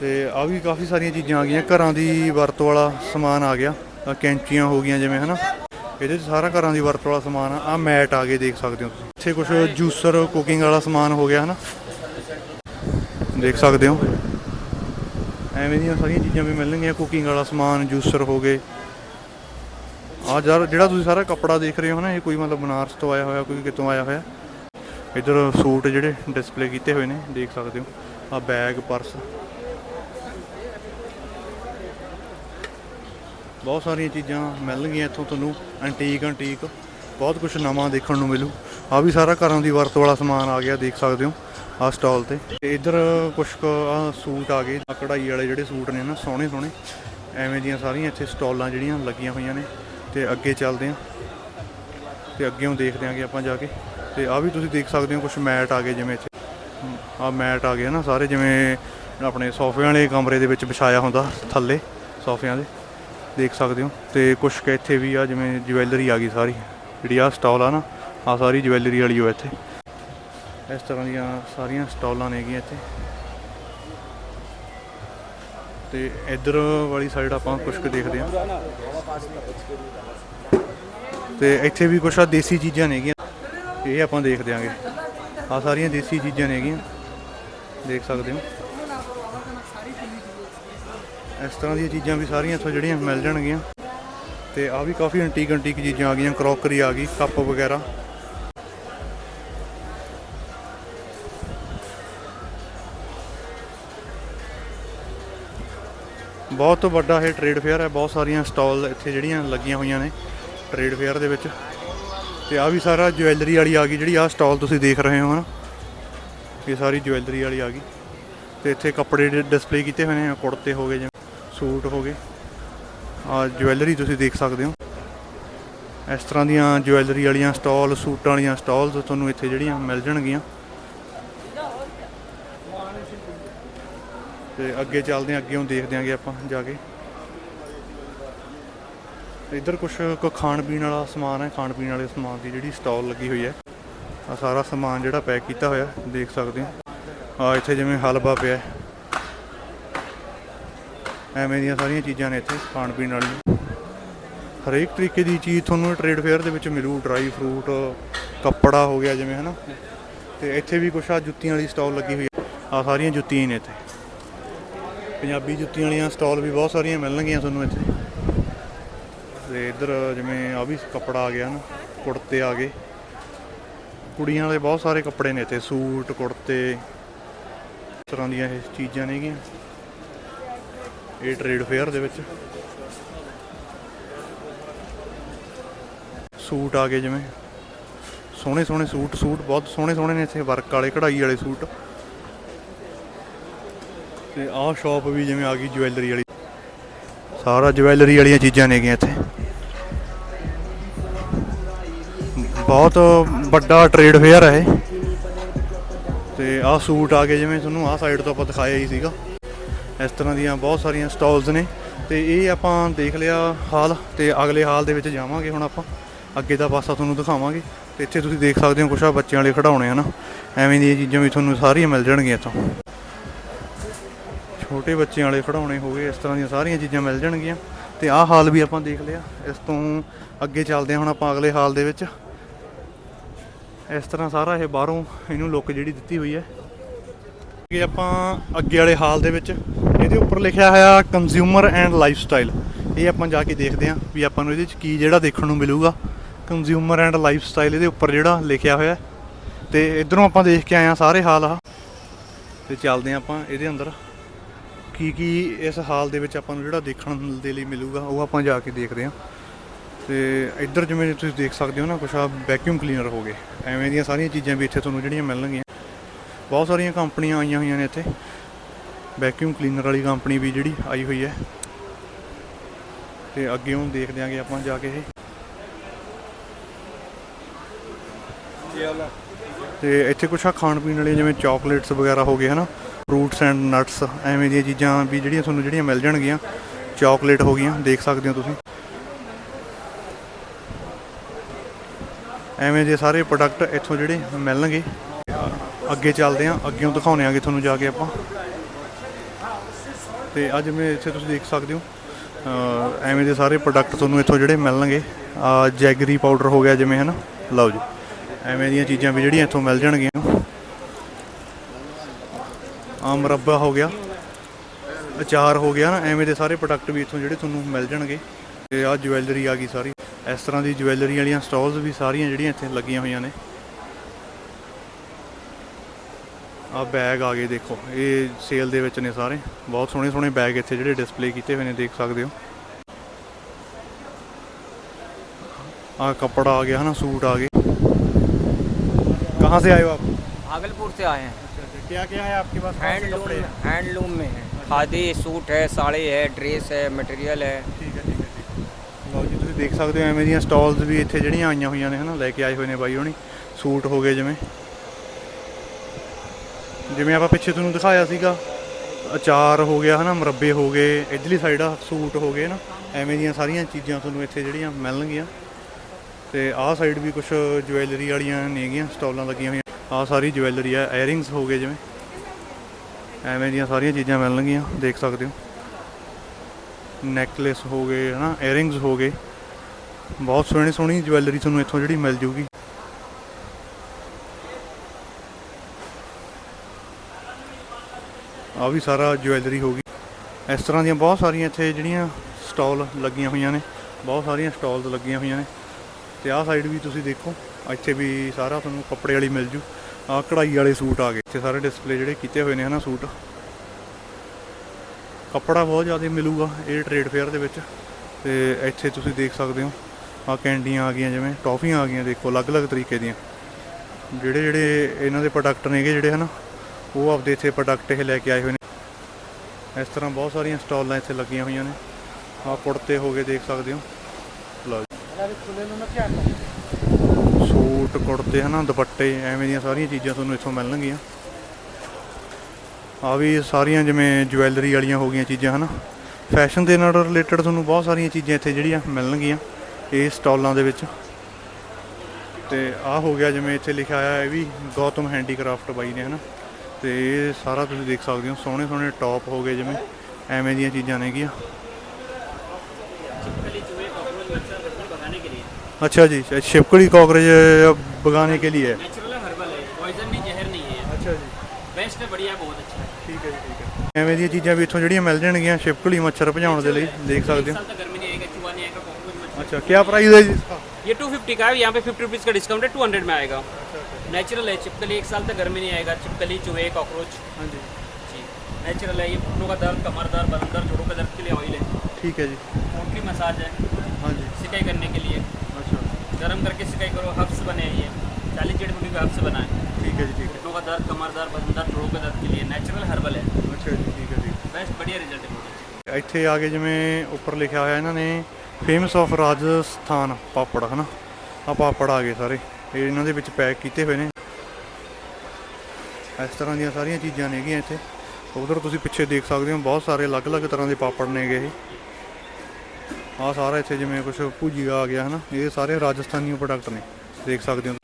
ਤੇ ਆ ਵੀ ਕਾਫੀ ਸਾਰੀਆਂ ਚੀਜ਼ਾਂ ਆ ਗਈਆਂ। ਘਰਾਂ ਦੀ ਵਰਤੋਂ ਵਾਲਾ ਸਮਾਨ ਆ ਗਿਆ। ਕੈਂਚੀਆਂ ਹੋ ਗਈਆਂ ਜਿਵੇਂ ਹਨਾ? ਇਹਦੇ 'ਚ ਸਾਰਾ ਘਰਾਂ ਦੀ ਵਰਤੋਂ ਵਾਲਾ ਸਮਾਨ ਆ। ਆ ਮੈਟ ਆ ਗਏ ਦੇਖ ਸਕਦੇ ਹੋ ਤੁਸੀਂ। ਇੱਥੇ ਕੁਝ ਜੂਸਰ ਕੁਕਿੰਗ ਵਾਲਾ ਸਮਾਨ ਹੋ ਗਿਆ ਹਨਾ? ਦੇਖ ਸਕਦੇ ਹੋ। ਐਵੇਂ ਦੀਆਂ ਸਾਰੀਆਂ ਚੀਜ਼ਾਂ ਵੀ ਮਿਲਣਗੀਆਂ ਕੁਕਿੰਗ ਵਾਲਾ ਸਮਾਨ ਜੂਸਰ ਹੋ ਗਏ। ਆ ਜਿਹੜਾ ਤੁਸੀਂ ਸਾਰਾ ਕੱਪੜਾ ਦੇਖ ਰਹੇ ਹੋ ਨਾ, ਇਹ ਕੋਈ ਮਤਲਬ ਬਨਾਰਸ ਤੋਂ ਆਇਆ ਹੋਇਆ, ਕੋਈ ਕਿਤੋਂ ਆਇਆ ਹੋਇਆ? ਇਧਰ ਸੂਟ ਜਿਹੜੇ ਡਿਸਪਲੇ ਕੀਤੇ ਹੋਏ ਨੇ, ਦੇਖ ਸਕਦੇ ਹੋ। ਆ ਬੈਗ ਪਰਸ ਬਹੁਤ ਸਾਰੀਆਂ ਚੀਜ਼ਾਂ ਮਿਲਣਗੀਆਂ ਇੱਥੋਂ ਤੁਹਾਨੂੰ ਐਂਟੀਕ ਐਂਟੀਕ ਬਹੁਤ ਕੁਝ ਨਵਾਂ ਦੇਖਣ ਨੂੰ ਮਿਲੂ। ਆ ਵੀ ਸਾਰਾ ਘਰਾਂ ਦੀ ਵਰਤੋਂ ਵਾਲਾ ਸਮਾਨ ਆ ਗਿਆ, ਦੇਖ ਸਕਦੇ ਹੋ। ਆ ਸਟਾਲ ਤੇ। ਤੇ ਇੱਧਰ ਕੁਝ ਆ ਸੂਟ ਆ ਗਏ, ਆਹ ਕਢਾਈ ਵਾਲੇ ਜਿਹੜੇ ਸੂਟ ਨੇ ਨਾ, ਸੋਹਣੇ ਸੋਹਣੇ। ਐਵੇਂ ਦੀਆਂ ਸਾਰੀਆਂ ਇੱਥੇ ਸਟਾਲਾਂ ਜਿਹੜੀਆਂ ਲੱਗੀਆਂ ਹੋਈਆਂ ਨੇ, ਤੇ ਅੱਗੇ ਚੱਲਦੇ ਆ। ਤੇ ਅੱਗੇੋਂ ਦੇਖਦੇ ਆਂਗੇ ਆਪਾਂ ਜਾ ਕੇ। ਤੇ ਆ ਵੀ ਤੁਸੀਂ ਦੇਖ ਸਕਦੇ ਹੋ ਕੁਝ ਮੈਟ ਆ ਗਏ ਜਿਵੇਂ ਇੱਥੇ। ਆ ਮੈਟ ਆ ਗਏ ਨਾ ਸਾਰੇ, ਜਿਵੇਂ ਆਪਣੇ ਸੋਫੇ ਵਾਲੇ ਕਮਰੇ ਦੇ ਵਿੱਚ ਵਿਛਾਇਆ ਹੁੰਦਾ ਥੱਲੇ, ਸੋਫਿਆਂ ਦੇ। ਦੇਖ ਸਕਦੇ ਹੋ ਤੇ ਕੁਝ ਕੁ ਇੱਥੇ ਵੀ ਆ, ਜਿਵੇਂ ਜਵੈਲਰੀ ਆ ਗਈ ਸਾਰੀ। ਜਿਹੜੀ ਆ ਸਟਾਲ ਆ ਨਾ ਆ ਸਾਰੀ ਜਵੈਲਰੀ ਵਾਲੀ ਹੋ ਇੱਥੇ। ਇਸ ਤਰ੍ਹਾਂ ਦੀਆਂ ਸਾਰੀਆਂ ਸਟਾਲਾਂ ਨੇਗੀਆਂ ਇੱਥੇ। ਤੇ ਇੱਧਰ ਵਾਲੀ ਸਾਈਡ ਆਪਾਂ ਕੁਝ ਕੁ ਦੇਖਦੇ ਹਾਂ। ਤੇ ਇੱਥੇ ਵੀ ਕੁਝ ਆ ਦੇਸੀ ਚੀਜ਼ਾਂ ਨੇਗੀਆਂ ਇਹ ਆਪਾਂ ਦੇਖ ਦਿਆਂਗੇ। ਆ ਸਾਰੀਆਂ ਦੇਸੀ ਚੀਜ਼ਾਂ ਨੇਗੀਆਂ ਦੇਖ ਸਕਦੇ ਹੋ। ਇਸ ਤਰ੍ਹਾਂ ਦੀਆਂ ਚੀਜ਼ਾਂ ਵੀ ਸਾਰੀਆਂ ਇੱਥੋਂ ਜਿਹੜੀਆਂ ਮਿਲ ਜਾਣਗੀਆਂ। ਤੇ ਆ ਵੀ ਕਾਫੀ ਐਂਟੀਕ ਐਂਟੀਕ ਚੀਜ਼ਾਂ ਆ ਗਈਆਂ। ਕਰੋਕਰੀ ਆ ਗਈ ਕੱਪ ਵਗੈਰਾ। ਬਹੁਤ ਵੱਡਾ ਇਹ ਟ੍ਰੇਡ ਫੇਅਰ ਹੈ। ਬਹੁਤ ਸਾਰੀਆਂ ਸਟਾਲ ਇੱਥੇ ਜਿਹੜੀਆਂ ਲੱਗੀਆਂ ਹੋਈਆਂ ਨੇ ਟ੍ਰੇਡ ਫੇਅਰ ਦੇ ਵਿੱਚ। ਤੇ ਆ ਵੀ ਸਾਰਾ ਜੁਐਲਰੀ ਵਾਲੀ ਆ ਗਈ ਜਿਹੜੀ ਆ ਸਟਾਲ ਤੁਸੀਂ ਦੇਖ ਰਹੇ ਹੋ ਹਨਾ। ਇਹ ਸਾਰੀ ਜੁਐਲਰੀ ਵਾਲੀ ਆ ਗਈ। ਤੇ ਇੱਥੇ ਕੱਪੜੇ ਡਿਸਪਲੇ ਕੀਤੇ ਹੋਏ ਨੇ, ਕੁੜਤੇ ਹੋ ਗਏ ਜਿਵੇਂ, ਸੂਟ ਹੋ ਗਏ। ਆ ਜੁਐਲਰੀ ਤੁਸੀਂ ਦੇਖ ਸਕਦੇ ਹੋ। ਇਸ ਤਰ੍ਹਾਂ ਦੀਆਂ ਜੁਐਲਰੀ ਵਾਲੀਆਂ ਸਟਾਲ ਸੂਟਾਂ ਵਾਲੀਆਂ ਸਟਾਲਸ ਤੁਹਾਨੂੰ ਇੱਥੇ ਜਿਹੜੀਆਂ ਮਿਲ ਜਾਣਗੀਆਂ। ਤੇ ਅੱਗੇ ਚੱਲਦੇ ਹਾਂ ਹੁਣ ਦੇਖਦੇ ਆਂਗੇ ਆਪਾਂ ਜਾ ਕੇ। ਇੱਧਰ ਕੁਝ ਕੋ ਖਾਣ ਪੀਣ ਵਾਲਾ ਸਮਾਨ ਹੈ, ਖਾਣ ਪੀਣ ਵਾਲੇ ਸਮਾਨ ਦੀ ਜਿਹੜੀ ਸਟਾਲ ਲੱਗੀ ਹੋਈ ਹੈ। ਆ ਸਾਰਾ ਸਮਾਨ ਜਿਹੜਾ ਪੈਕ ਕੀਤਾ ਹੋਇਆ, ਦੇਖ ਸਕਦੇ ਹੋ। ਆ ਇੱਥੇ ਜਿਵੇਂ ਹਲਵਾ ਪਿਆ ਐਵੇਂ ਦੀਆਂ ਸਾਰੀਆਂ ਚੀਜ਼ਾਂ ਨੇ ਇੱਥੇ ਖਾਣ ਪੀਣ ਵਾਲੀਆਂ। ਹਰੇਕ ਤਰੀਕੇ ਦੀ ਚੀਜ਼ ਤੁਹਾਨੂੰ ਟ੍ਰੇਡ ਫੇਅਰ ਦੇ ਵਿੱਚ ਮਿਲੂ ਡਰਾਈ ਫਰੂਟ ਕੱਪੜਾ ਹੋ ਗਿਆ ਜਿਵੇਂ, ਹਨਾ। ਤੇ ਇੱਥੇ ਵੀ ਕੁਛ ਆ ਜੁੱਤੀਆਂ ਵਾਲੀ ਸਟਾਲ ਲੱਗੀ ਹੋਈ ਹੈ। ਆ ਸਾਰੀਆਂ ਜੁੱਤੀਆਂ ਹੀ ਨੇ ਇੱਥੇ। ਪੰਜਾਬੀ ਜੁੱਤੀਆਂ ਵਾਲੀਆਂ ਸਟਾਲ ਵੀ ਬਹੁਤ ਸਾਰੀਆਂ ਮਿਲਣਗੀਆਂ ਤੁਹਾਨੂੰ ਇੱਥੇ। ਤੇ ਇੱਧਰ ਜਿਵੇਂ ਆ ਵੀ ਕੱਪੜਾ ਆ ਗਿਆ ਨਾ, ਕੁੜਤੇ ਆ ਗਏ। ਕੁੜੀਆਂ ਵਾਲੇ ਬਹੁਤ ਸਾਰੇ ਕੱਪੜੇ ਨੇ ਇੱਥੇ, ਸੂਟ, ਕੁੜਤੇ, ਇਸ ਤਰ੍ਹਾਂ ਦੀਆਂ ਇਹ ਚੀਜ਼ਾਂ ਨੇਗੀਆਂ ਇਹ ਟ੍ਰੇਡ ਫੇਅਰ ਦੇ ਵਿੱਚ। ਸੂਟ ਆ ਗਏ ਜਿਵੇਂ। ਸੋਹਣੇ ਸੋਹਣੇ ਸੂਟ ਸੂਟ ਬਹੁਤ ਸੋਹਣੇ ਸੋਹਣੇ ਨੇ ਇੱਥੇ, ਵਰਕ ਵਾਲੇ, ਕਢਾਈ ਵਾਲੇ ਸੂਟ। ਤੇ ਆਹ ਸ਼ਾਪ ਵੀ ਜਿਵੇਂ ਆ ਗਈ ਜਵੈਲਰੀ ਵਾਲੀ। ਸਾਰਾ ਜਵੈਲਰੀ ਵਾਲੀਆਂ ਚੀਜ਼ਾਂ ਨੇਗੀਆਂ ਇੱਥੇ। ਬਹੁਤ ਵੱਡਾ ਟ੍ਰੇਡ ਫੇਅਰ ਹੈ ਇਹ। ਤੇ ਆਹ ਸੂਟ ਆ ਗਏ ਜਿਵੇਂ ਤੁਹਾਨੂੰ ਆਹ ਸਾਈਡ ਤੋਂ ਆਪਾਂ ਦਿਖਾਇਆ ਹੀ ਸੀਗਾ। ਇਸ ਤਰ੍ਹਾਂ ਦੀਆਂ ਬਹੁਤ ਸਾਰੀਆਂ ਸਟਾਲਸ ਨੇ। ਤੇ ਇਹ ਆਪਾਂ ਦੇਖ ਲਿਆ ਹਾਲ ਤੇ ਅਗਲੇ ਹਾਲ ਦੇ ਵਿੱਚ ਜਾਵਾਂਗੇ ਹੁਣ ਆਪਾਂ। ਅੱਗੇ ਦਾ ਪਾਸਾ ਤੁਹਾਨੂੰ ਦਿਖਾਵਾਂਗੇ। ਤੇ ਇੱਥੇ ਤੁਸੀਂ ਦੇਖ ਸਕਦੇ ਹੋ ਕੁਛ ਆ ਬੱਚਿਆਂ ਵਾਲੇ ਖਿਡੌਣੇ, ਹਨ? ਐਵੇਂ ਦੀਆਂ ਚੀਜ਼ਾਂ ਵੀ ਤੁਹਾਨੂੰ ਸਾਰੀਆਂ ਮਿਲ ਜਾਣਗੀਆਂ ਇੱਥੋਂ। ਛੋਟੇ ਬੱਚਿਆਂ ਵਾਲੇ ਖਿਡੌਣੇ ਹੋ ਗਏ, ਇਸ ਤਰ੍ਹਾਂ ਦੀਆਂ ਸਾਰੀਆਂ ਚੀਜ਼ਾਂ ਮਿਲ ਜਾਣਗੀਆਂ। ਤੇ ਆਹ ਹਾਲ ਵੀ ਆਪਾਂ ਦੇਖ ਲਿਆ। ਇਸ ਤੋਂ ਅੱਗੇ ਚੱਲਦੇ ਹਾਂ ਹੁਣ ਆਪਾਂ ਅਗਲੇ ਹਾਲ ਦੇ ਵਿੱਚ। ਇਸ ਤਰ੍ਹਾਂ ਸਾਰਾ ਇਹ ਬਾਹਰੋਂ ਇਹਨੂੰ ਲੁੱਕ ਜਿਹੜੀ ਦਿੱਤੀ ਹੋਈ ਹੈ। ਕਿ ਆਪਾਂ ਅੱਗੇ ਵਾਲੇ ਹਾਲ ਦੇ ਵਿੱਚ, ਇਹਦੇ ਉੱਪਰ ਲਿਖਿਆ ਹੋਇਆ ਕੰਜ਼ਿਊਮਰ ਐਂਡ ਲਾਈਫ ਸਟਾਈਲ ਇਹ ਆਪਾਂ ਜਾ ਕੇ ਦੇਖਦੇ ਹਾਂ ਵੀ ਆਪਾਂ ਨੂੰ ਇਹਦੇ ਵਿੱਚ ਕੀ ਜਿਹੜਾ ਦੇਖਣ ਨੂੰ ਮਿਲੂਗਾ। ਕੰਜ਼ਿਊਮਰ ਐਂਡ ਲਾਈਫ ਸਟਾਈਲ ਇਹਦੇ ਉੱਪਰ ਜਿਹੜਾ ਲਿਖਿਆ ਹੋਇਆ। ਹੈ। ਤੇ ਇਧਰੋਂ ਆਪਾਂ ਦੇਖ ਕੇ ਆਏ ਆ ਸਾਰੇ ਹਾਲ ਆ ਤੇ ਚੱਲਦੇ ਹਾਂ ਆਪਾਂ ਇਹਦੇ ਅੰਦਰ। ਕੀ ਕੀ ਇਸ ਹਾਲ ਦੇ ਵਿੱਚ ਆਪਾਂ ਨੂੰ ਜਿਹੜਾ ਦੇਖਣ ਦੇ ਲਈ ਮਿਲੂਗਾ, ਉਹ ਆਪਾਂ ਜਾ ਕੇ ਦੇਖਦੇ ਹਾਂ। ਤੇ ਇੱਧਰ ਜਿਵੇਂ ਤੁਸੀਂ ਦੇਖ ਸਕਦੇ ਹੋ ਨਾ, ਕੁਛ ਆ ਵੈਕਿਊਮ ਕਲੀਨਰ ਹੋ ਗਏ। ਐਵੇਂ ਦੀਆਂ ਸਾਰੀਆਂ ਚੀਜ਼ਾਂ ਵੀ ਇੱਥੇ ਤੁਹਾਨੂੰ ਜਿਹੜੀਆਂ ਮਿਲਣਗੀਆਂ। ਬਹੁਤ ਸਾਰੀਆਂ ਕੰਪਨੀਆਂ ਆਈਆਂ ਹੋਈਆਂ ਨੇ ਇੱਥੇ। ਵੈਕਿਊਮ ਕਲੀਨਰ ਵਾਲੀ ਕੰਪਨੀ ਵੀ ਜਿਹੜੀ ਆਈ ਹੋਈ ਹੈ। ਤੇ ਅੱਗੇ ਹੁਣ ਦੇਖਦੇ ਦਿਆਂਗੇ ਆਪਾਂ ਜਾ ਕੇ ਇਹ। ਤੇ ਇੱਥੇ ਕੁਛ ਆ ਖਾਣ ਪੀਣ ਵਾਲੀਆਂ ਜਿਵੇਂ ਚਾਕਲੇਟਸ ਵਗੈਰਾ ਹੋ ਗਏ, ਹਨਾ? ਫਰੂਟਸ ਐਂਡ ਨਟਸ ਐਵੇਂ ਦੀਆਂ ਚੀਜ਼ਾਂ ਵੀ ਜਿਹੜੀਆਂ ਤੁਹਾਨੂੰ ਜਿਹੜੀਆਂ ਮਿਲ ਜਾਣਗੀਆਂ ਚਾਕਲੇਟ ਹੋ ਗਈਆਂ, ਦੇਖ ਸਕਦੇ ਹੋ ਤੁਸੀਂ। ਐਵੇਂ ਦੇ ਸਾਰੇ ਪ੍ਰੋਡਕਟ ਇੱਥੋਂ ਜਿਹੜੇ ਮਿਲਣਗੇ। ਅੱਗੇ ਚੱਲਦੇ ਹਾਂ ਅੱਗੇੋਂ ਦਿਖਾਉਣੇ ਆਗੇ ਤੁਹਾਨੂੰ ਜਾ ਕੇ ਆਪਾਂ। ਤੇ ਅੱਜ ਮੈਂ ਇੱਥੇ ਤੁਸੀਂ ਦੇਖ ਸਕਦੇ ਹੋ ਐਵੇਂ ਦੇ ਸਾਰੇ ਪ੍ਰੋਡਕਟ ਤੁਹਾਨੂੰ ਇੱਥੋਂ ਜਿਹੜੇ ਮਿਲਣਗੇ। ਜੈਗਰੀ ਪਾਊਡਰ ਹੋ ਗਿਆ ਜਿਵੇਂ, ਹਨਾ? ਲਓ ਜੀ। ਐਵੇਂ ਦੀਆਂ ਚੀਜ਼ਾਂ ਵੀ ਜਿਹੜੀਆਂ ਇੱਥੋਂ ਮਿਲ ਜਾਣਗੀਆਂ। ਮੁਰੱਬਾ ਹੋ ਗਿਆ ਅਚਾਰ ਹੋ ਗਿਆ ਨਾ ਐਵੇਂ ਦੇ ਸਾਰੇ ਪ੍ਰੋਡਕਟ ਵੀ ਇੱਥੋਂ ਜਿਹੜੇ ਤੁਹਾਨੂੰ ਮਿਲ ਜਾਣਗੇ ਤੇ ਆ ਜਵੈਲਰੀ ਆ ਗਈ ਸਾਰੀ ਇਸ ਤਰ੍ਹਾਂ ਦੀ ਜਵੈਲਰੀ ਵਾਲੀਆਂ ਸਟਾਲਸ ਵੀ ਸਾਰੀਆਂ ਜਿਹੜੀਆਂ ਇੱਥੇ ਲੱਗੀਆਂ ਹੋਈਆਂ ਨੇ ਆ ਬੈਗ ਆ ਗਏ ਦੇਖੋ ਇਹ ਸੇਲ ਦੇ ਵਿੱਚ ਨੇ ਸਾਰੇ ਬਹੁਤ ਸੋਹਣੇ ਸੋਹਣੇ ਬੈਗ ਇੱਥੇ ਜਿਹੜੇ ਡਿਸਪਲੇ ਕੀਤੇ ਹੋਏ ਨੇ ਦੇਖ ਸਕਦੇ ਹੋ ਆ ਕੱਪੜਾ ਆ ਗਿਆ ਹਨਾ ਸੂਟ ਆ ਗਏ ਕਹਾਂ ਸੇ ਆਏ ਹੋ ਆਪ भागलपुर से आए हैं क्या क्या है आपके पास हैंडलूम हैंडलूम में है खादी सूट है साड़ी है ड्रेस है मटेरियल है ਠੀਕ ਹੈ ਠੀਕ ਹੈ ਠੀਕ ਹੈ। ਲਓ ਜੀ ਤੁਸੀਂ ਦੇਖ ਸਕਦੇ ਹੋ ਐਵੇਂ ਦੀਆਂ ਸਟਾਲਸ ਵੀ ਇੱਥੇ ਜਿਹੜੀਆਂ ਆਈਆਂ ਹੋਈਆਂ ਨੇ ਹਨਾ ਲੈ ਕੇ ਆਏ ਹੋਏ ਨੇ ਬਾਈ ਹੋਣੀ ਸੂਟ ਹੋ ਗਏ ਜਿਵੇਂ ਜਿਵੇਂ ਆਪਾਂ ਪਿੱਛੇ ਤੁਹਾਨੂੰ ਦਿਖਾਇਆ ਸੀਗਾ ਅਚਾਰ ਹੋ ਗਿਆ ਹਨਾ ਮੁਰੱਬੇ ਹੋ ਗਏ ਇਧਰਲੀ ਸਾਈਡ ਆ ਸੂਟ ਹੋ ਗਏ ਨਾ ਐਵੇਂ ਦੀਆਂ ਸਾਰੀਆਂ ਚੀਜ਼ਾਂ ਤੁਹਾਨੂੰ ਇੱਥੇ ਜਿਹੜੀਆਂ ਮਿਲਣਗੀਆਂ ਤੇ ਆਹ ਸਾਈਡ ਵੀ ਕੁਝ ਜੁਐਲਰੀ ਵਾਲੀਆਂ ਨੇਗੀਆਂ ਸਟਾਲਾਂ ਲੱਗੀਆਂ ਹੋਈਆਂ ਆਹ ਸਾਰੀ ਜੁਐਲਰੀ ਆ 에ਅਰਿੰਗਸ ਹੋ ਗਏ ਜਿਵੇਂ। ਐਵੇਂ ਦੀਆਂ ਸਾਰੀਆਂ ਚੀਜ਼ਾਂ ਮਿਲਣਗੀਆਂ, ਦੇਖ ਸਕਦੇ ਹੋ। ਨੈਕਲੇਸ ਹੋ ਗਏ, ਹਨਾ 에ਅਰਿੰਗਸ ਹੋ ਗਏ। ਬਹੁਤ ਸੋਹਣੀ ਸੋਹਣੀ ਜੁਐਲਰੀ ਤੁਹਾਨੂੰ ਇੱਥੋਂ ਜਿਹੜੀ ਮਿਲ ਜੂਗੀ। ਆ ਵੀ ਸਾਰਾ ਜੁਐਲਰੀ ਹੋ ਗਈ। ਇਸ ਤਰ੍ਹਾਂ ਦੀਆਂ ਬਹੁਤ ਸਾਰੀਆਂ ਇੱਥੇ ਜਿਹੜੀਆਂ ਸਟਾਲ ਲੱਗੀਆਂ ਹੋਈਆਂ ਨੇ, ਬਹੁਤ ਸਾਰੀਆਂ ਸਟਾਲਸ ਲੱਗੀਆਂ ਹੋਈਆਂ ਨੇ। ਤੇ ਆਹ ਸਾਈਡ ਵੀ ਤੁਸੀਂ ਦੇਖੋ, ਇੱਥੇ ਵੀ ਸਾਰਾ ਤੁਹਾਨੂੰ ਕੱਪੜੇ ਵਾਲੀ ਮਿਲ ਜੂ। ਆਹ ਕਢਾਈ ਵਾਲੇ ਸੂਟ ਆ ਗਏ। ਇੱਥੇ ਸਾਰੇ ਡਿਸਪਲੇ ਜਿਹੜੇ ਕੀਤੇ ਹੋਏ ਨੇ ਹਨਾ ਸੂਟ। ਕੱਪੜਾ ਬਹੁਤ ਜ਼ਿਆਦਾ ਮਿਲੂਗਾ ਇਹ ਟ੍ਰੇਡ ਫੇਅਰ ਦੇ ਵਿੱਚ। ਤੇ ਇੱਥੇ ਤੁਸੀਂ ਦੇਖ ਸਕਦੇ ਹੋ ਆ ਕੈਂਡੀਆਂ ਆ ਗਈਆਂ ਜਿਵੇਂ, ਟੌਫੀਆਂ ਆ ਗਈਆਂ, ਦੇਖੋ ਅਲੱਗ-ਅਲੱਗ ਤਰੀਕੇ ਦੀਆਂ। ਜਿਹੜੇ ਜਿਹੜੇ ਇਹਨਾਂ ਦੇ ਪ੍ਰੋਡਕਟ ਨੇਗੇ ਜਿਹੜੇ ਹਨ, ਉਹ ਆਪਦੇ ਇੱਥੇ ਪ੍ਰੋਡਕਟ ਇਹ ਲੈ ਕੇ ਆਏ ਹੋਏ ਨੇ। ਇਸ ਤਰ੍ਹਾਂ ਬਹੁਤ ਸਾਰੀਆਂ ਸਟਾਲਾਂ ਇੱਥੇ ਲੱਗੀਆਂ ਹੋਈਆਂ ਨੇ। ਆ ਕੁੜਤੇ ਹੋ ਗਏ, ਦੇਖ ਸਕਦੇ ਹੋ। ਲਓ ਜੀ। ਸੂਟ ਕੁੜਤੇ ਹਨਾ, ਦੁਪੱਟੇ, ਐਵੇਂ ਦੀਆਂ ਸਾਰੀਆਂ ਚੀਜ਼ਾਂ ਤੁਹਾਨੂੰ ਇੱਥੋਂ ਮਿਲਣਗੀਆਂ। ਆ ਵੀ ਸਾਰੀਆਂ ਜਿਵੇਂ ਜੁਐਲਰੀ ਵਾਲੀਆਂ ਹੋ ਗਈਆਂ ਚੀਜ਼ਾਂ ਹਨਾ। ਫੈਸ਼ਨ ਦੇ ਨਾਲ ਰਿਲੇਟਡ ਤੁਹਾਨੂੰ ਬਹੁਤ ਸਾਰੀਆਂ ਚੀਜ਼ਾਂ ਇੱਥੇ ਜਿਹੜੀਆਂ ਮਿਲਣਗੀਆਂ ਇਹ ਸਟਾਲਾਂ ਦੇ ਵਿੱਚ। ਤੇ ਆ ਹੋ ਗਿਆ ਜਿਵੇਂ ਇੱਥੇ ਲਿਖਿਆ ਆਇਆ ਇਹ ਵੀ ਗੌਤਮ ਹੈਂਡੀਕ੍ਰਾਫਟ ਬਾਈ ਨੇ ਹਨਾ। ਤੇ ਇਹ ਸਾਰਾ ਤੁਸੀਂ ਦੇਖ ਸਕਦੇ ਹੋ ਸੋਹਣੇ ਸੋਹਣੇ ਟੌਪ ਹੋ ਗਏ ਜਿਵੇਂ, ਐਵੇਂ ਦੀਆਂ ਚੀਜ਼ਾਂ ਨੇਗੀਆਂ। अच्छा जी छिपकली कॉकरोच भगाने के लिए नेचुरल है हर्बल है पॉइजन नहीं जहर नहीं है ਅੱਛਾ ਜੀ बेस्ट है बढ़िया है, बहुत अच्छा है ਠੀਕ ਹੈ ਜੀ ਠੀਕ ਹੈ ਐਵੇਂ ਦੀਆਂ ਚੀਜ਼ਾਂ ਵੀ ਇੱਥੋਂ ਜਿਹੜੀਆਂ ਮਿਲ ਜਾਣਗੀਆਂ ਛਿਪਕਲੀ ਮੱਛਰ ਭਜਾਉਣ ਦੇ ਲਈ ਦੇਖ ਸਕਦੇ एक ਹੋ साल तक गर्मी नहीं आएगा चूहा नहीं आएगा कॉकरोच मच्छर ਅੱਛਾ ਕੀ ਪ੍ਰਾਈਸ ਹੈ ਜੀ इसका? ये टू फिफ्टी का है यहाँ पे फिफ्टी रुपीज़ का डिस्काउंट है टू हंड्रेड में आएगा नेचुरल है छिपकली एक साल तक गर्मी नहीं आएगा छिपकली चूहे कॉकरोच हाँ जी जी नेचुरल है ये घुटनों का दर्द कमर दर्द बदन दर्द जोड़ों के दर्द के लिए ऑयल है ਠੀਕ ਹੈ ਜੀ पोल्ट्री मसाज है ਹਾਂ जी सिकाई करने के लिए ਅੱਛਾ गर्म करके सिकाई करो हब्स बने हैं ये चालीस जेड मुर्गी का हब्स बना है ਠੀਕ ਹੈ ਜੀ ਠੀਕ घुटनों का दर्द कमर दर्द बदन दर्द जोड़ों के दर्द के लिए नेचुरल हर्बल है ਹੈ ਅੱਛਾ ਜੀ ਠੀਕ ਹੈ ਜੀ बेस्ट बढ़िया रिजल्ट है बहुत ਇੱਥੇ ਆ ਕੇ ਜਿਵੇਂ ਉੱਪਰ ਲਿਖਿਆ ਹੋਇਆ ਇਹਨਾਂ ਨੇ ਫੇਮਸ ਆਫ ਰਾਜਸਥਾਨ ਪਾਪੜ ਹਨਾ ਆ ਪਾਪੜ ਆ ਗਏ ਸਾਰੇ ਇਹ ਇਹਨਾਂ ਦੇ ਵਿੱਚ ਪੈਕ ਕੀਤੇ ਹੋਏ ਨੇ ਇਸ ਤਰ੍ਹਾਂ ਦੀਆਂ ਸਾਰੀਆਂ ਚੀਜ਼ਾਂ ਨੇਗੀਆਂ ਇੱਥੇ ਉਧਰ ਤੁਸੀਂ ਪਿੱਛੇ ਦੇਖ ਸਕਦੇ ਹੋ ਬਹੁਤ ਸਾਰੇ ਅਲੱਗ-ਅਲੱਗ ਤਰ੍ਹਾਂ ਦੇ ਪਾਪੜ ਨੇਗੇ ਇਹ ਆ ਸਾਰਾ ਇੱਥੇ ਜਿਵੇਂ ਕੁਝ ਭੁਜੀਆ ਆ ਗਿਆ ਹਨਾ, ਇਹ ਸਾਰੇ ਰਾਜਸਥਾਨੀ ਪ੍ਰੋਡਕਟ ਨੇ, ਦੇਖ ਸਕਦੇ ਹੋ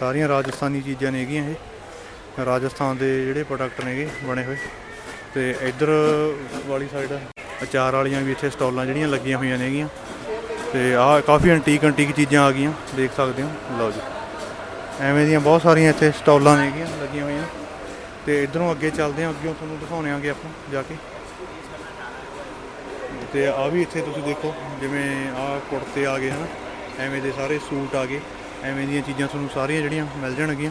ਸਾਰੀਆਂ ਰਾਜਸਥਾਨੀ ਚੀਜ਼ਾਂ ਨੇਗੀਆਂ ਇਹ। ਰਾਜਸਥਾਨ ਦੇ ਜਿਹੜੇ ਪ੍ਰੋਡਕਟ ਨੇਗੇ ਬਣੇ ਹੋਏ। ਤੇ ਇੱਧਰ ਵਾਲੀ ਸਾਈਡ ਅਚਾਰ ਵਾਲੀਆਂ ਵੀ ਇੱਥੇ ਸਟਾਲਾਂ ਜਿਹੜੀਆਂ ਲੱਗੀਆਂ ਹੋਈਆਂ ਨੇਗੀਆਂ ਤੇ ਆਹ ਕਾਫੀ ਐਂਟੀਕ ਐਂਟੀਕ ਚੀਜ਼ਾਂ ਆ ਗਈਆਂ, ਦੇਖ ਸਕਦੇ ਹੋ। ਲਓ ਜੀ। ਐਵੇਂ ਦੀਆਂ ਬਹੁਤ ਸਾਰੀਆਂ ਇੱਥੇ ਸਟਾਲਾਂ ਨੇਗੀਆਂ ਲੱਗੀਆਂ ਹੋਈਆਂ। ਤੇ ਇਧਰੋਂ ਅੱਗੇ ਚੱਲਦੇ ਹਾਂ ਅੱਗੇ ਤੁਹਾਨੂੰ ਦਿਖਾਉਣੇ ਆਂਗੇ ਆਪਾਂ ਜਾ ਕੇ। ਤੇ ਆ ਵੀ ਇੱਥੇ ਤੁਸੀਂ ਦੇਖੋ, ਜਿਵੇਂ ਆ ਕੁੜਤੇ ਆ ਗਏ ਹਨਾ, ਐਵੇਂ ਦੇ ਸਾਰੇ ਸੂਟ ਆ ਗਏ, ਐਵੇਂ ਦੀਆਂ ਚੀਜ਼ਾਂ ਤੁਹਾਨੂੰ ਸਾਰੀਆਂ ਜਿਹੜੀਆਂ ਮਿਲ ਜਾਣਗੀਆਂ।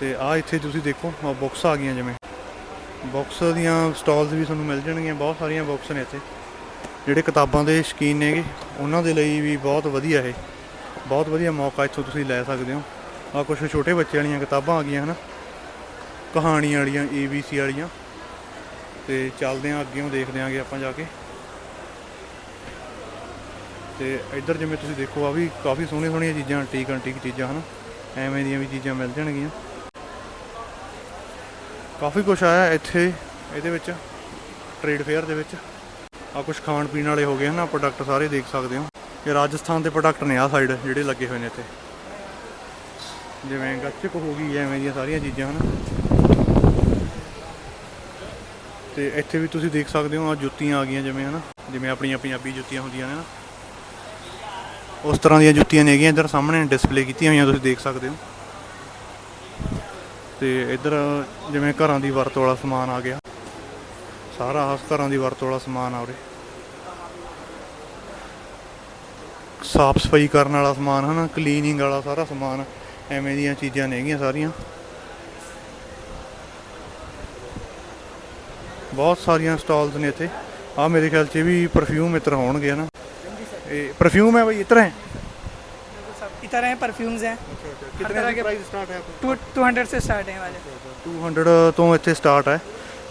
ਤੇ ਆ ਇੱਥੇ ਤੁਸੀਂ ਦੇਖੋ, ਆ ਬੁੱਕਸ ਆ ਗਈਆਂ ਜਿਵੇਂ। ਬਾਕਸ ਦੀਆਂ ਸਟਾਲਸ ਵੀ ਤੁਹਾਨੂੰ ਮਿਲ ਜਾਣਗੀਆਂ, ਬਹੁਤ ਸਾਰੀਆਂ ਬਾਕਸ ਨੇ ਇੱਥੇ। ਜਿਹੜੇ ਕਿਤਾਬਾਂ ਦੇ ਸ਼ੌਕੀਨ ਨੇਗੇ, ਉਹਨਾਂ ਦੇ ਲਈ ਵੀ ਬਹੁਤ ਵਧੀਆ ਇਹ। ਬਹੁਤ ਵਧੀਆ ਮੌਕਾ ਇੱਥੋਂ ਤੁਸੀਂ ਲੈ ਸਕਦੇ ਹੋ। ਆ ਕੁਝ ਛੋਟੇ ਬੱਚਿਆਂ ਵਾਲੀਆਂ ਕਿਤਾਬਾਂ ਆ ਗਈਆਂ ਹਨਾ। ਕਹਾਣੀਆਂ ਵਾਲੀਆਂ ABC ਵਾਲੀਆਂ। ਤੇ ਚੱਲਦੇ ਆਂ ਉਹ ਦੇਖਦੇ ਆਂਗੇ ਆਪਾਂ ਜਾ ਕੇ। ਤੇ ਇੱਧਰ ਜਿਵੇਂ ਤੁਸੀਂ ਦੇਖੋ ਆ ਵੀ ਕਾਫੀ ਸੋਹਣੀਆਂ ਸੋਹਣੀਆਂ ਚੀਜ਼ਾਂ ਅੰਟੀਕ ਅੰਟੀਕ ਚੀਜ਼ਾਂ, ਹਨ? ਐਵੇਂ ਦੀਆਂ ਵੀ ਚੀਜ਼ਾਂ ਮਿਲ ਜਾਣਗੀਆਂ। ਕਾਫੀ ਕੁਝ ਆਇਆ ਇੱਥੇ, ਇਹਦੇ ਵਿੱਚ ਟ੍ਰੇਡ ਫੇਅਰ ਦੇ ਵਿੱਚ। ਆ ਕੁਝ ਖਾਣ ਪੀਣ ਵਾਲੇ ਹੋ ਗਏ, ਹਨਾ? ਪ੍ਰੋਡਕਟ ਸਾਰੇ ਦੇਖ ਸਕਦੇ ਹੋ। ਇਹ ਰਾਜਸਥਾਨ ਦੇ ਪ੍ਰੋਡਕਟ ਨੇ ਆ ਸਾਈਡ ਜਿਹੜੇ ਲੱਗੇ ਹੋਏ ਨੇ ਇੱਥੇ। ਜਿਵੇਂ ਗੱਚਕ ਹੋ ਗਈ, ਐਵੇਂ ਦੀਆਂ ਸਾਰੀਆਂ ਚੀਜ਼ਾਂ, ਹਨ? ਤੇ ਇੱਥੇ ਵੀ ਤੁਸੀਂ ਦੇਖ ਸਕਦੇ ਹੋ ਆ ਜੁੱਤੀਆਂ ਆ ਗਈਆਂ ਜਿਵੇਂ, ਹਨਾ? ਜਿਵੇਂ ਆਪਣੀਆਂ ਪੰਜਾਬੀ ਜੁੱਤੀਆਂ ਹੁੰਦੀਆਂ ਨੇ ਨਾ ਉਸ ਤਰ੍ਹਾਂ ਦੀਆਂ ਜੁੱਤੀਆਂ ਨੇ ਹੈਗੀਆਂ ਇੱਧਰ ਸਾਹਮਣੇ ਡਿਸਪਲੇ ਕੀਤੀਆਂ ਹੋਈਆਂ, ਤੁਸੀਂ ਦੇਖ ਸਕਦੇ ਹੋ। ਤੇ ਇੱਧਰ ਜਿਵੇਂ ਘਰਾਂ ਦੀ ਵਰਤੋਂ ਵਾਲਾ ਸਮਾਨ ਆ ਗਿਆ। ਸਾਰਾ ਆਹ ਘਰਾਂ ਦੀ ਵਰਤੋਂ ਵਾਲਾ ਸਮਾਨ ਆ ਉਰੇ। ਸਾਫ਼ ਸਫ਼ਾਈ ਕਰਨ ਵਾਲਾ ਸਮਾਨ, ਹਨਾ ਕਲੀਨਿੰਗ ਵਾਲਾ ਸਾਰਾ ਸਮਾਨ, ਐਵੇਂ ਦੀਆਂ ਚੀਜ਼ਾਂ ਨੇਗੀਆਂ ਸਾਰੀਆਂ। ਬਹੁਤ ਸਾਰੀਆਂ ਸਟਾਲਸ ਨੇ ਇੱਥੇ। ਆ ਮੇਰੇ ਖਿਆਲ 'ਚ ਵੀ ਪਰਫਿਊਮ ਇਤਰ ਹੋਣਗੇ, ਹਨਾ। ਇਹ ਪਰਫਿਊਮ ਹੈ ਬਈ ਇਤਰ ਹੈ इधर हैं परफ्यूम्स हैं ਕਿਤਨੇ तरह ਦਾ के- ਪ੍ਰਾਈਸ ਸਟਾਰਟ ਹੈ टू टू हंड्रेड से स्टार्ट हैं वाले 200 ਤੋਂ ਇੱਥੇ ਸਟਾਰਟ ਹੈ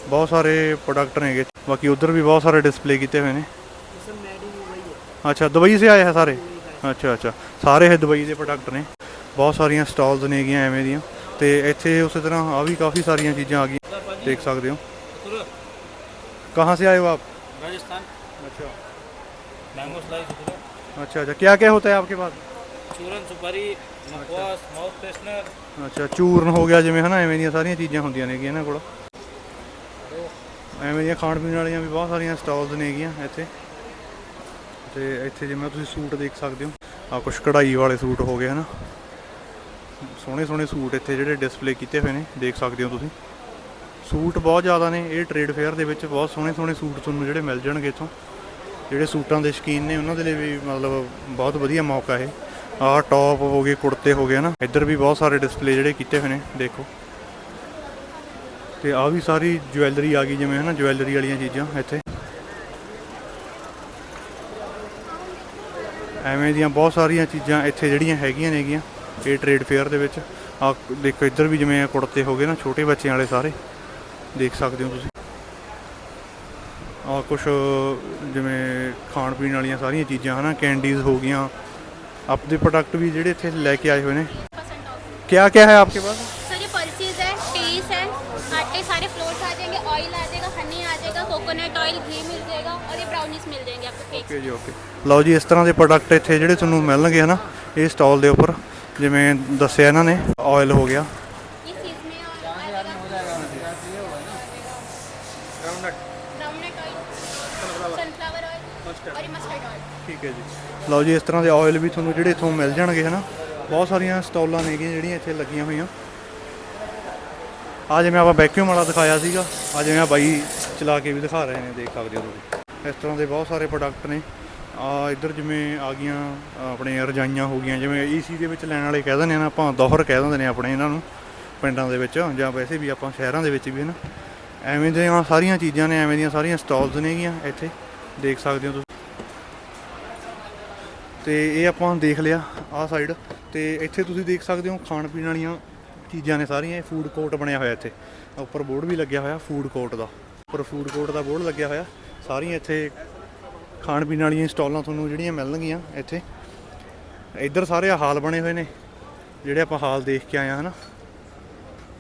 ਬਹੁਤ ਸਾਰੇ ਪ੍ਰੋਡਕਟ ਨੇਗੇ ਬਾਕੀ ਉਧਰ ਵੀ ਬਹੁਤ ਸਾਰੇ ਡਿਸਪਲੇ ਕੀਤੇ ਹੋਏ ਨੇ ਅੱਛਾ ਦੁਬਈ ਸੇ ਆਏ ਹੈ ਸਾਰੇ ਅੱਛਾ ਅੱਛਾ ਸਾਰੇ ਇਹ ਦੁਬਈ ਦੇ ਪ੍ਰੋਡਕਟ ਨੇ ਬਹੁਤ ਸਾਰੀਆਂ ਸਟਾਲਸ ਨੇਗੀਆਂ ਐਵੇਂ ਦੀਆਂ ਤੇ ਇੱਥੇ ਉਸੇ ਤਰ੍ਹਾਂ ਆ ਵੀ ਕਾਫੀ ਸਾਰੀਆਂ ਚੀਜ਼ਾਂ ਆ ਗਈਆਂ ਦੇਖ ਸਕਦੇ ਹੋ ਕਹਾਂ ਸੇ ਆਏ ਹੋ आप राजस्थान अच्छा मैंगो स्लाइस अच्छा अच्छा क्या क्या होता है आपके पास चूरन सुपारी मकवास माउथ फ्रेशनर ਅੱਛਾ ਚੂਰਨ ਹੋ ਗਿਆ ਜਿਵੇਂ ਹਨਾ ਐਵੇਂ ਦੀਆਂ ਸਾਰੀਆਂ ਚੀਜ਼ਾਂ ਹੁੰਦੀਆਂ ਨੇਗੀਆਂ ਇਹਨਾਂ ਕੋਲ ਐਵੇਂ ਦੀਆਂ ਖਾਣ ਪੀਣ ਵਾਲੀਆਂ ਵੀ ਬਹੁਤ ਸਾਰੀਆਂ ਸਟਾਲਸ ਨੇਗੀਆਂ ਇੱਥੇ ਤੇ ਇੱਥੇ ਜਿਵੇਂ ਤੁਸੀਂ ਸੂਟ ਦੇਖ ਸਕਦੇ ਹੋ ਆ ਕੁਝ ਕਢਾਈ ਵਾਲੇ ਸੂਟ ਹੋ ਗਏ ਹਨਾ ਸੋਹਣੇ ਸੋਹਣੇ ਸੂਟ ਇੱਥੇ ਜਿਹੜੇ ਡਿਸਪਲੇ ਕੀਤੇ ਹੋਏ ਨੇ ਦੇਖ ਸਕਦੇ ਹੋ ਤੁਸੀਂ ਸੂਟ ਬਹੁਤ ਜ਼ਿਆਦਾ ਨੇ ਇਹ ਟ੍ਰੇਡ ਫੇਅਰ ਦੇ ਵਿੱਚ ਬਹੁਤ ਸੋਹਣੇ ਸੋਹਣੇ ਸੂਟ ਤੁਹਾਨੂੰ ਜਿਹੜੇ ਮਿਲ ਜਾਣਗੇ ਇੱਥੋਂ ਜਿਹੜੇ ਸੂਟਾਂ ਦੇ ਸ਼ੌਕੀਨ ਨੇ, ਉਹਨਾਂ ਦੇ ਲਈ ਵੀ ਮਤਲਬ ਬਹੁਤ ਵਧੀਆ ਮੌਕਾ ਇਹ। ਆਹ ਟੌਪ ਹੋ ਗਏ, ਕੁੜਤੇ ਹੋ ਗਏ ਨਾ ਇੱਧਰ ਵੀ ਬਹੁਤ ਸਾਰੇ ਡਿਸਪਲੇ ਜਿਹੜੇ ਕੀਤੇ ਹੋਏ ਨੇ, ਦੇਖੋ। ਤੇ ਆ ਵੀ ਸਾਰੀ ਜੁਐਲਰੀ ਆ ਗਈ, ਜਿਵੇਂ, ਹਨਾ ਜੁਐਲਰੀ ਵਾਲੀਆਂ ਚੀਜ਼ਾਂ ਇੱਥੇ। ਐਵੇਂ ਦੀਆਂ ਬਹੁਤ ਸਾਰੀਆਂ ਚੀਜ਼ਾਂ ਇੱਥੇ ਜਿਹੜੀਆਂ ਹੈਗੀਆਂ ਨੇਗੀਆਂ, ਇਹ ਟ੍ਰੇਡ ਫੇਅਰ ਦੇ ਵਿੱਚ। ਆ ਦੇਖੋ, ਇੱਧਰ ਵੀ ਜਿਵੇਂ ਕੁੜਤੇ ਹੋ ਗਏ ਨਾ, ਛੋਟੇ ਬੱਚਿਆਂ ਵਾਲੇ ਸਾਰੇ। ਦੇਖ ਸਕਦੇ ਹੋ ਤੁਸੀਂ। ਆ ਕੁਝ ਜਿਵੇਂ ਖਾਣ ਪੀਣ ਵਾਲੀਆਂ ਸਾਰੀਆਂ ਚੀਜ਼ਾਂ ਹਨਾ ਕੈਂਡੀਜ਼ ਹੋ ਗਈਆਂ ਆਪਦੇ ਪ੍ਰੋਡਕਟ ਵੀ ਜਿਹੜੇ ਇੱਥੇ ਲੈ ਕੇ ਆਏ ਹੋਏ ਨੇ परसेंट ऑफ ਕਿਆ ਕਿਆ ਹੈ ਆਪਕੇ ਪਾਸ सर ये पल्सीज है टीस है आटे सारे फ्लोर्स आ जाएंगे ऑयल आ जाएगा हनी आ जाएगा कोकोनट ऑयल घी मिल जाएगा और ये ब्राउनीज मिल जाएंगे आपको केक ਓਕੇ ਜੀ ਓਕੇ ਲਓ ਜੀ ਇਸ ਤਰ੍ਹਾਂ ਦੇ ਪ੍ਰੋਡਕਟ ਇੱਥੇ ਜਿਹੜੇ ਤੁਹਾਨੂੰ ਮਿਲਣਗੇ ਹਨਾ ਇਹ ਸਟਾਲ ਦੇ ਉੱਪਰ ਜਿਵੇਂ ਦੱਸਿਆ ਇਹਨਾਂ ਨੇ ਆਇਲ ਹੋ ਗਿਆ ਲਓ ਜੀ ਇਸ ਤਰ੍ਹਾਂ ਦੇ ਆਇਲ ਵੀ ਤੁਹਾਨੂੰ ਜਿਹੜੇ ਇੱਥੋਂ ਮਿਲ ਜਾਣਗੇ ਹਨਾ? ਬਹੁਤ ਸਾਰੀਆਂ ਸਟਾਲਾਂ ਨੇਗੀਆਂ ਜਿਹੜੀਆਂ ਇੱਥੇ ਲੱਗੀਆਂ ਹੋਈਆਂ। ਆ ਜਿਵੇਂ ਆਪਾਂ ਵੈਕਿਊਮ ਵਾਲਾ ਦਿਖਾਇਆ ਸੀਗਾ ਆ ਜਿਵੇਂ ਆ ਬਾਈ ਚਲਾ ਕੇ ਵੀ ਦਿਖਾ ਰਹੇ ਨੇ ਦੇਖ ਸਕਦੇ ਹੋ ਤੁਸੀਂ। ਇਸ ਤਰ੍ਹਾਂ ਦੇ ਬਹੁਤ ਸਾਰੇ ਪ੍ਰੋਡਕਟ ਨੇ। ਆ ਇੱਧਰ ਜਿਵੇਂ ਆ ਗਈਆਂ ਅ, ਆਪਣੇ ਰਜਾਈਆਂ ਹੋ ਗਈਆਂ ਜਿਵੇਂ ਈਸੀ ਦੇ ਵਿੱਚ ਲੈਣ ਵਾਲੇ ਕਹਿ ਦਿੰਦੇ ਨੇ ਆਪਾਂ ਦੋਹਰ ਕਹਿ ਦਿੰਦੇ ਨੇ ਆਪਣੇ ਇਹਨਾਂ ਨੂੰ ਪਿੰਡਾਂ ਦੇ ਵਿੱਚ ਜਾਂ ਵੈਸੇ ਵੀ ਆਪਾਂ ਸ਼ਹਿਰਾਂ ਦੇ ਵਿੱਚ ਵੀ ਹਨ? ਐਵੇਂ ਦੀਆਂ ਸਾਰੀਆਂ ਚੀਜ਼ਾਂ ਨੇ ਐਵੇਂ ਦੀਆਂ ਸਾਰੀਆਂ ਸਟਾਲਸ ਨੇਗੀਆਂ ਇੱਥੇ। ਦੇਖ ਸਕਦੇ ਹੋ ਤੁਸੀਂ। ਤੇ ਇਹ ਆਪਾਂ ਦੇਖ ਲਿਆ ਆਹ ਸਾਈਡ ਤੇ ਇੱਥੇ ਤੁਸੀਂ ਦੇਖ ਸਕਦੇ ਹੋ ਖਾਣ ਪੀਣ ਵਾਲੀਆਂ ਚੀਜ਼ਾਂ ਨੇ ਸਾਰੀਆਂ, ਇਹ ਫੂਡ ਕੋਰਟ ਬਣਿਆ ਹੋਇਆ ਇੱਥੇ। ਉੱਪਰ ਬੋਰਡ ਵੀ ਲੱਗਿਆ ਹੋਇਆ ਫੂਡ ਕੋਰਟ ਦਾ। ਉੱਪਰ ਫੂਡ ਕੋਰਟ ਦਾ ਬੋਰਡ ਲੱਗਿਆ ਹੋਇਆ। ਸਾਰੀਆਂ ਇੱਥੇ ਖਾਣ ਪੀਣ ਵਾਲੀਆਂ ਸਟਾਲਾਂ ਤੁਹਾਨੂੰ ਜਿਹੜੀਆਂ ਮਿਲਣਗੀਆਂ ਇੱਥੇ। ਇੱਧਰ ਸਾਰੇ ਹਾਲ ਬਣੇ ਹੋਏ ਨੇ, ਜਿਹੜੇ ਆਪਾਂ ਹਾਲ ਦੇਖ ਕੇ ਆਏ ਆ ਹਨਾ?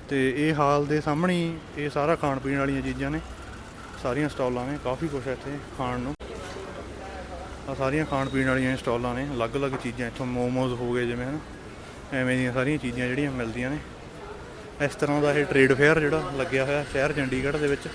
ਤੇ ਇਹ ਹਾਲ ਦੇ ਸਾਹਮਣੇ ਇਹ ਸਾਰਾ ਖਾਣ ਪੀਣ ਵਾਲੀਆਂ ਚੀਜ਼ਾਂ ਨੇ। ਸਾਰੀਆਂ ਸਟਾਲਾਂ ਨੇ, ਕਾਫੀ ਕੁਝ ਇੱਥੇ ਖਾਣ ਨੂੰ। ਆ ਸਾਰੀਆਂ ਖਾਣ ਪੀਣ ਵਾਲੀਆਂ ਸਟਾਲਾਂ ਨੇ, ਅਲੱਗ-ਅਲੱਗ ਚੀਜ਼ਾਂ, ਇੱਥੋਂ ਮੋਮੋਜ਼ ਹੋ ਗਏ ਜਿਵੇਂ, ਹਨਾ? ਐਵੇਂ ਦੀਆਂ ਸਾਰੀਆਂ ਚੀਜ਼ਾਂ ਜਿਹੜੀਆਂ ਮਿਲਦੀਆਂ ਨੇ। ਇਸ ਤਰ੍ਹਾਂ ਦਾ ਇਹ ਟ੍ਰੇਡ ਫੇਅਰ ਜਿਹੜਾ ਲੱਗਿਆ ਹੋਇਆ ਸ਼ਹਿਰ ਚੰਡੀਗੜ੍ਹ ਦੇ ਵਿੱਚ।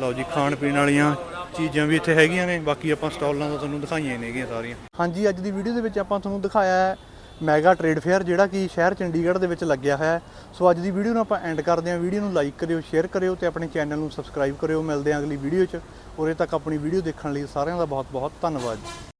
ਲਓ ਜੀ, ਖਾਣ ਪੀਣ ਵਾਲੀਆਂ ਚੀਜ਼ਾਂ ਵੀ ਇੱਥੇ ਹੈਗੀਆਂ ਨੇ, ਬਾਕੀ ਆਪਾਂ ਸਟਾਲਾਂ ਤਾਂ ਤੁਹਾਨੂੰ ਦਿਖਾਈਆਂ ਹੀ ਨੇਗੀਆਂ ਸਾਰੀਆਂ। ਹਾਂਜੀ, ਅੱਜ ਦੀ ਵੀਡੀਓ ਦੇ ਵਿੱਚ ਆਪਾਂ ਤੁਹਾਨੂੰ ਦਿਖਾਇਆ ਹੈ ਮੈਗਾ ਟ੍ਰੇਡ ਫੇਅਰ ਜਿਹੜਾ ਕਿ ਸ਼ਹਿਰ ਚੰਡੀਗੜ੍ਹ ਦੇ ਵਿੱਚ ਲੱਗਿਆ ਹੋਇਆ ਹੈ। ਸੋ ਅੱਜ ਦੀ ਵੀਡੀਓ ਨੂੰ ਆਪਾਂ ਐਂਡ ਕਰਦੇ ਹਾਂ। ਵੀਡੀਓ ਨੂੰ ਲਾਈਕ ਕਰਿਓ, ਸ਼ੇਅਰ ਕਰਿਓ ਤੇ ਆਪਣੇ ਚੈਨਲ ਨੂੰ ਸਬਸਕ੍ਰਾਈਬ ਕਰਿਓ। ਮਿਲਦੇ ਹਾਂ ਅਗਲੀ ਵੀਡੀਓ 'ਚ। ਉਰੇ ਤੱਕ ਆਪਣੀ ਵੀਡੀਓ ਦੇਖਣ ਲਈ ਸਾਰਿਆਂ ਦਾ ਬਹੁਤ ਬਹੁਤ ਧੰਨਵਾਦ। ਜੀ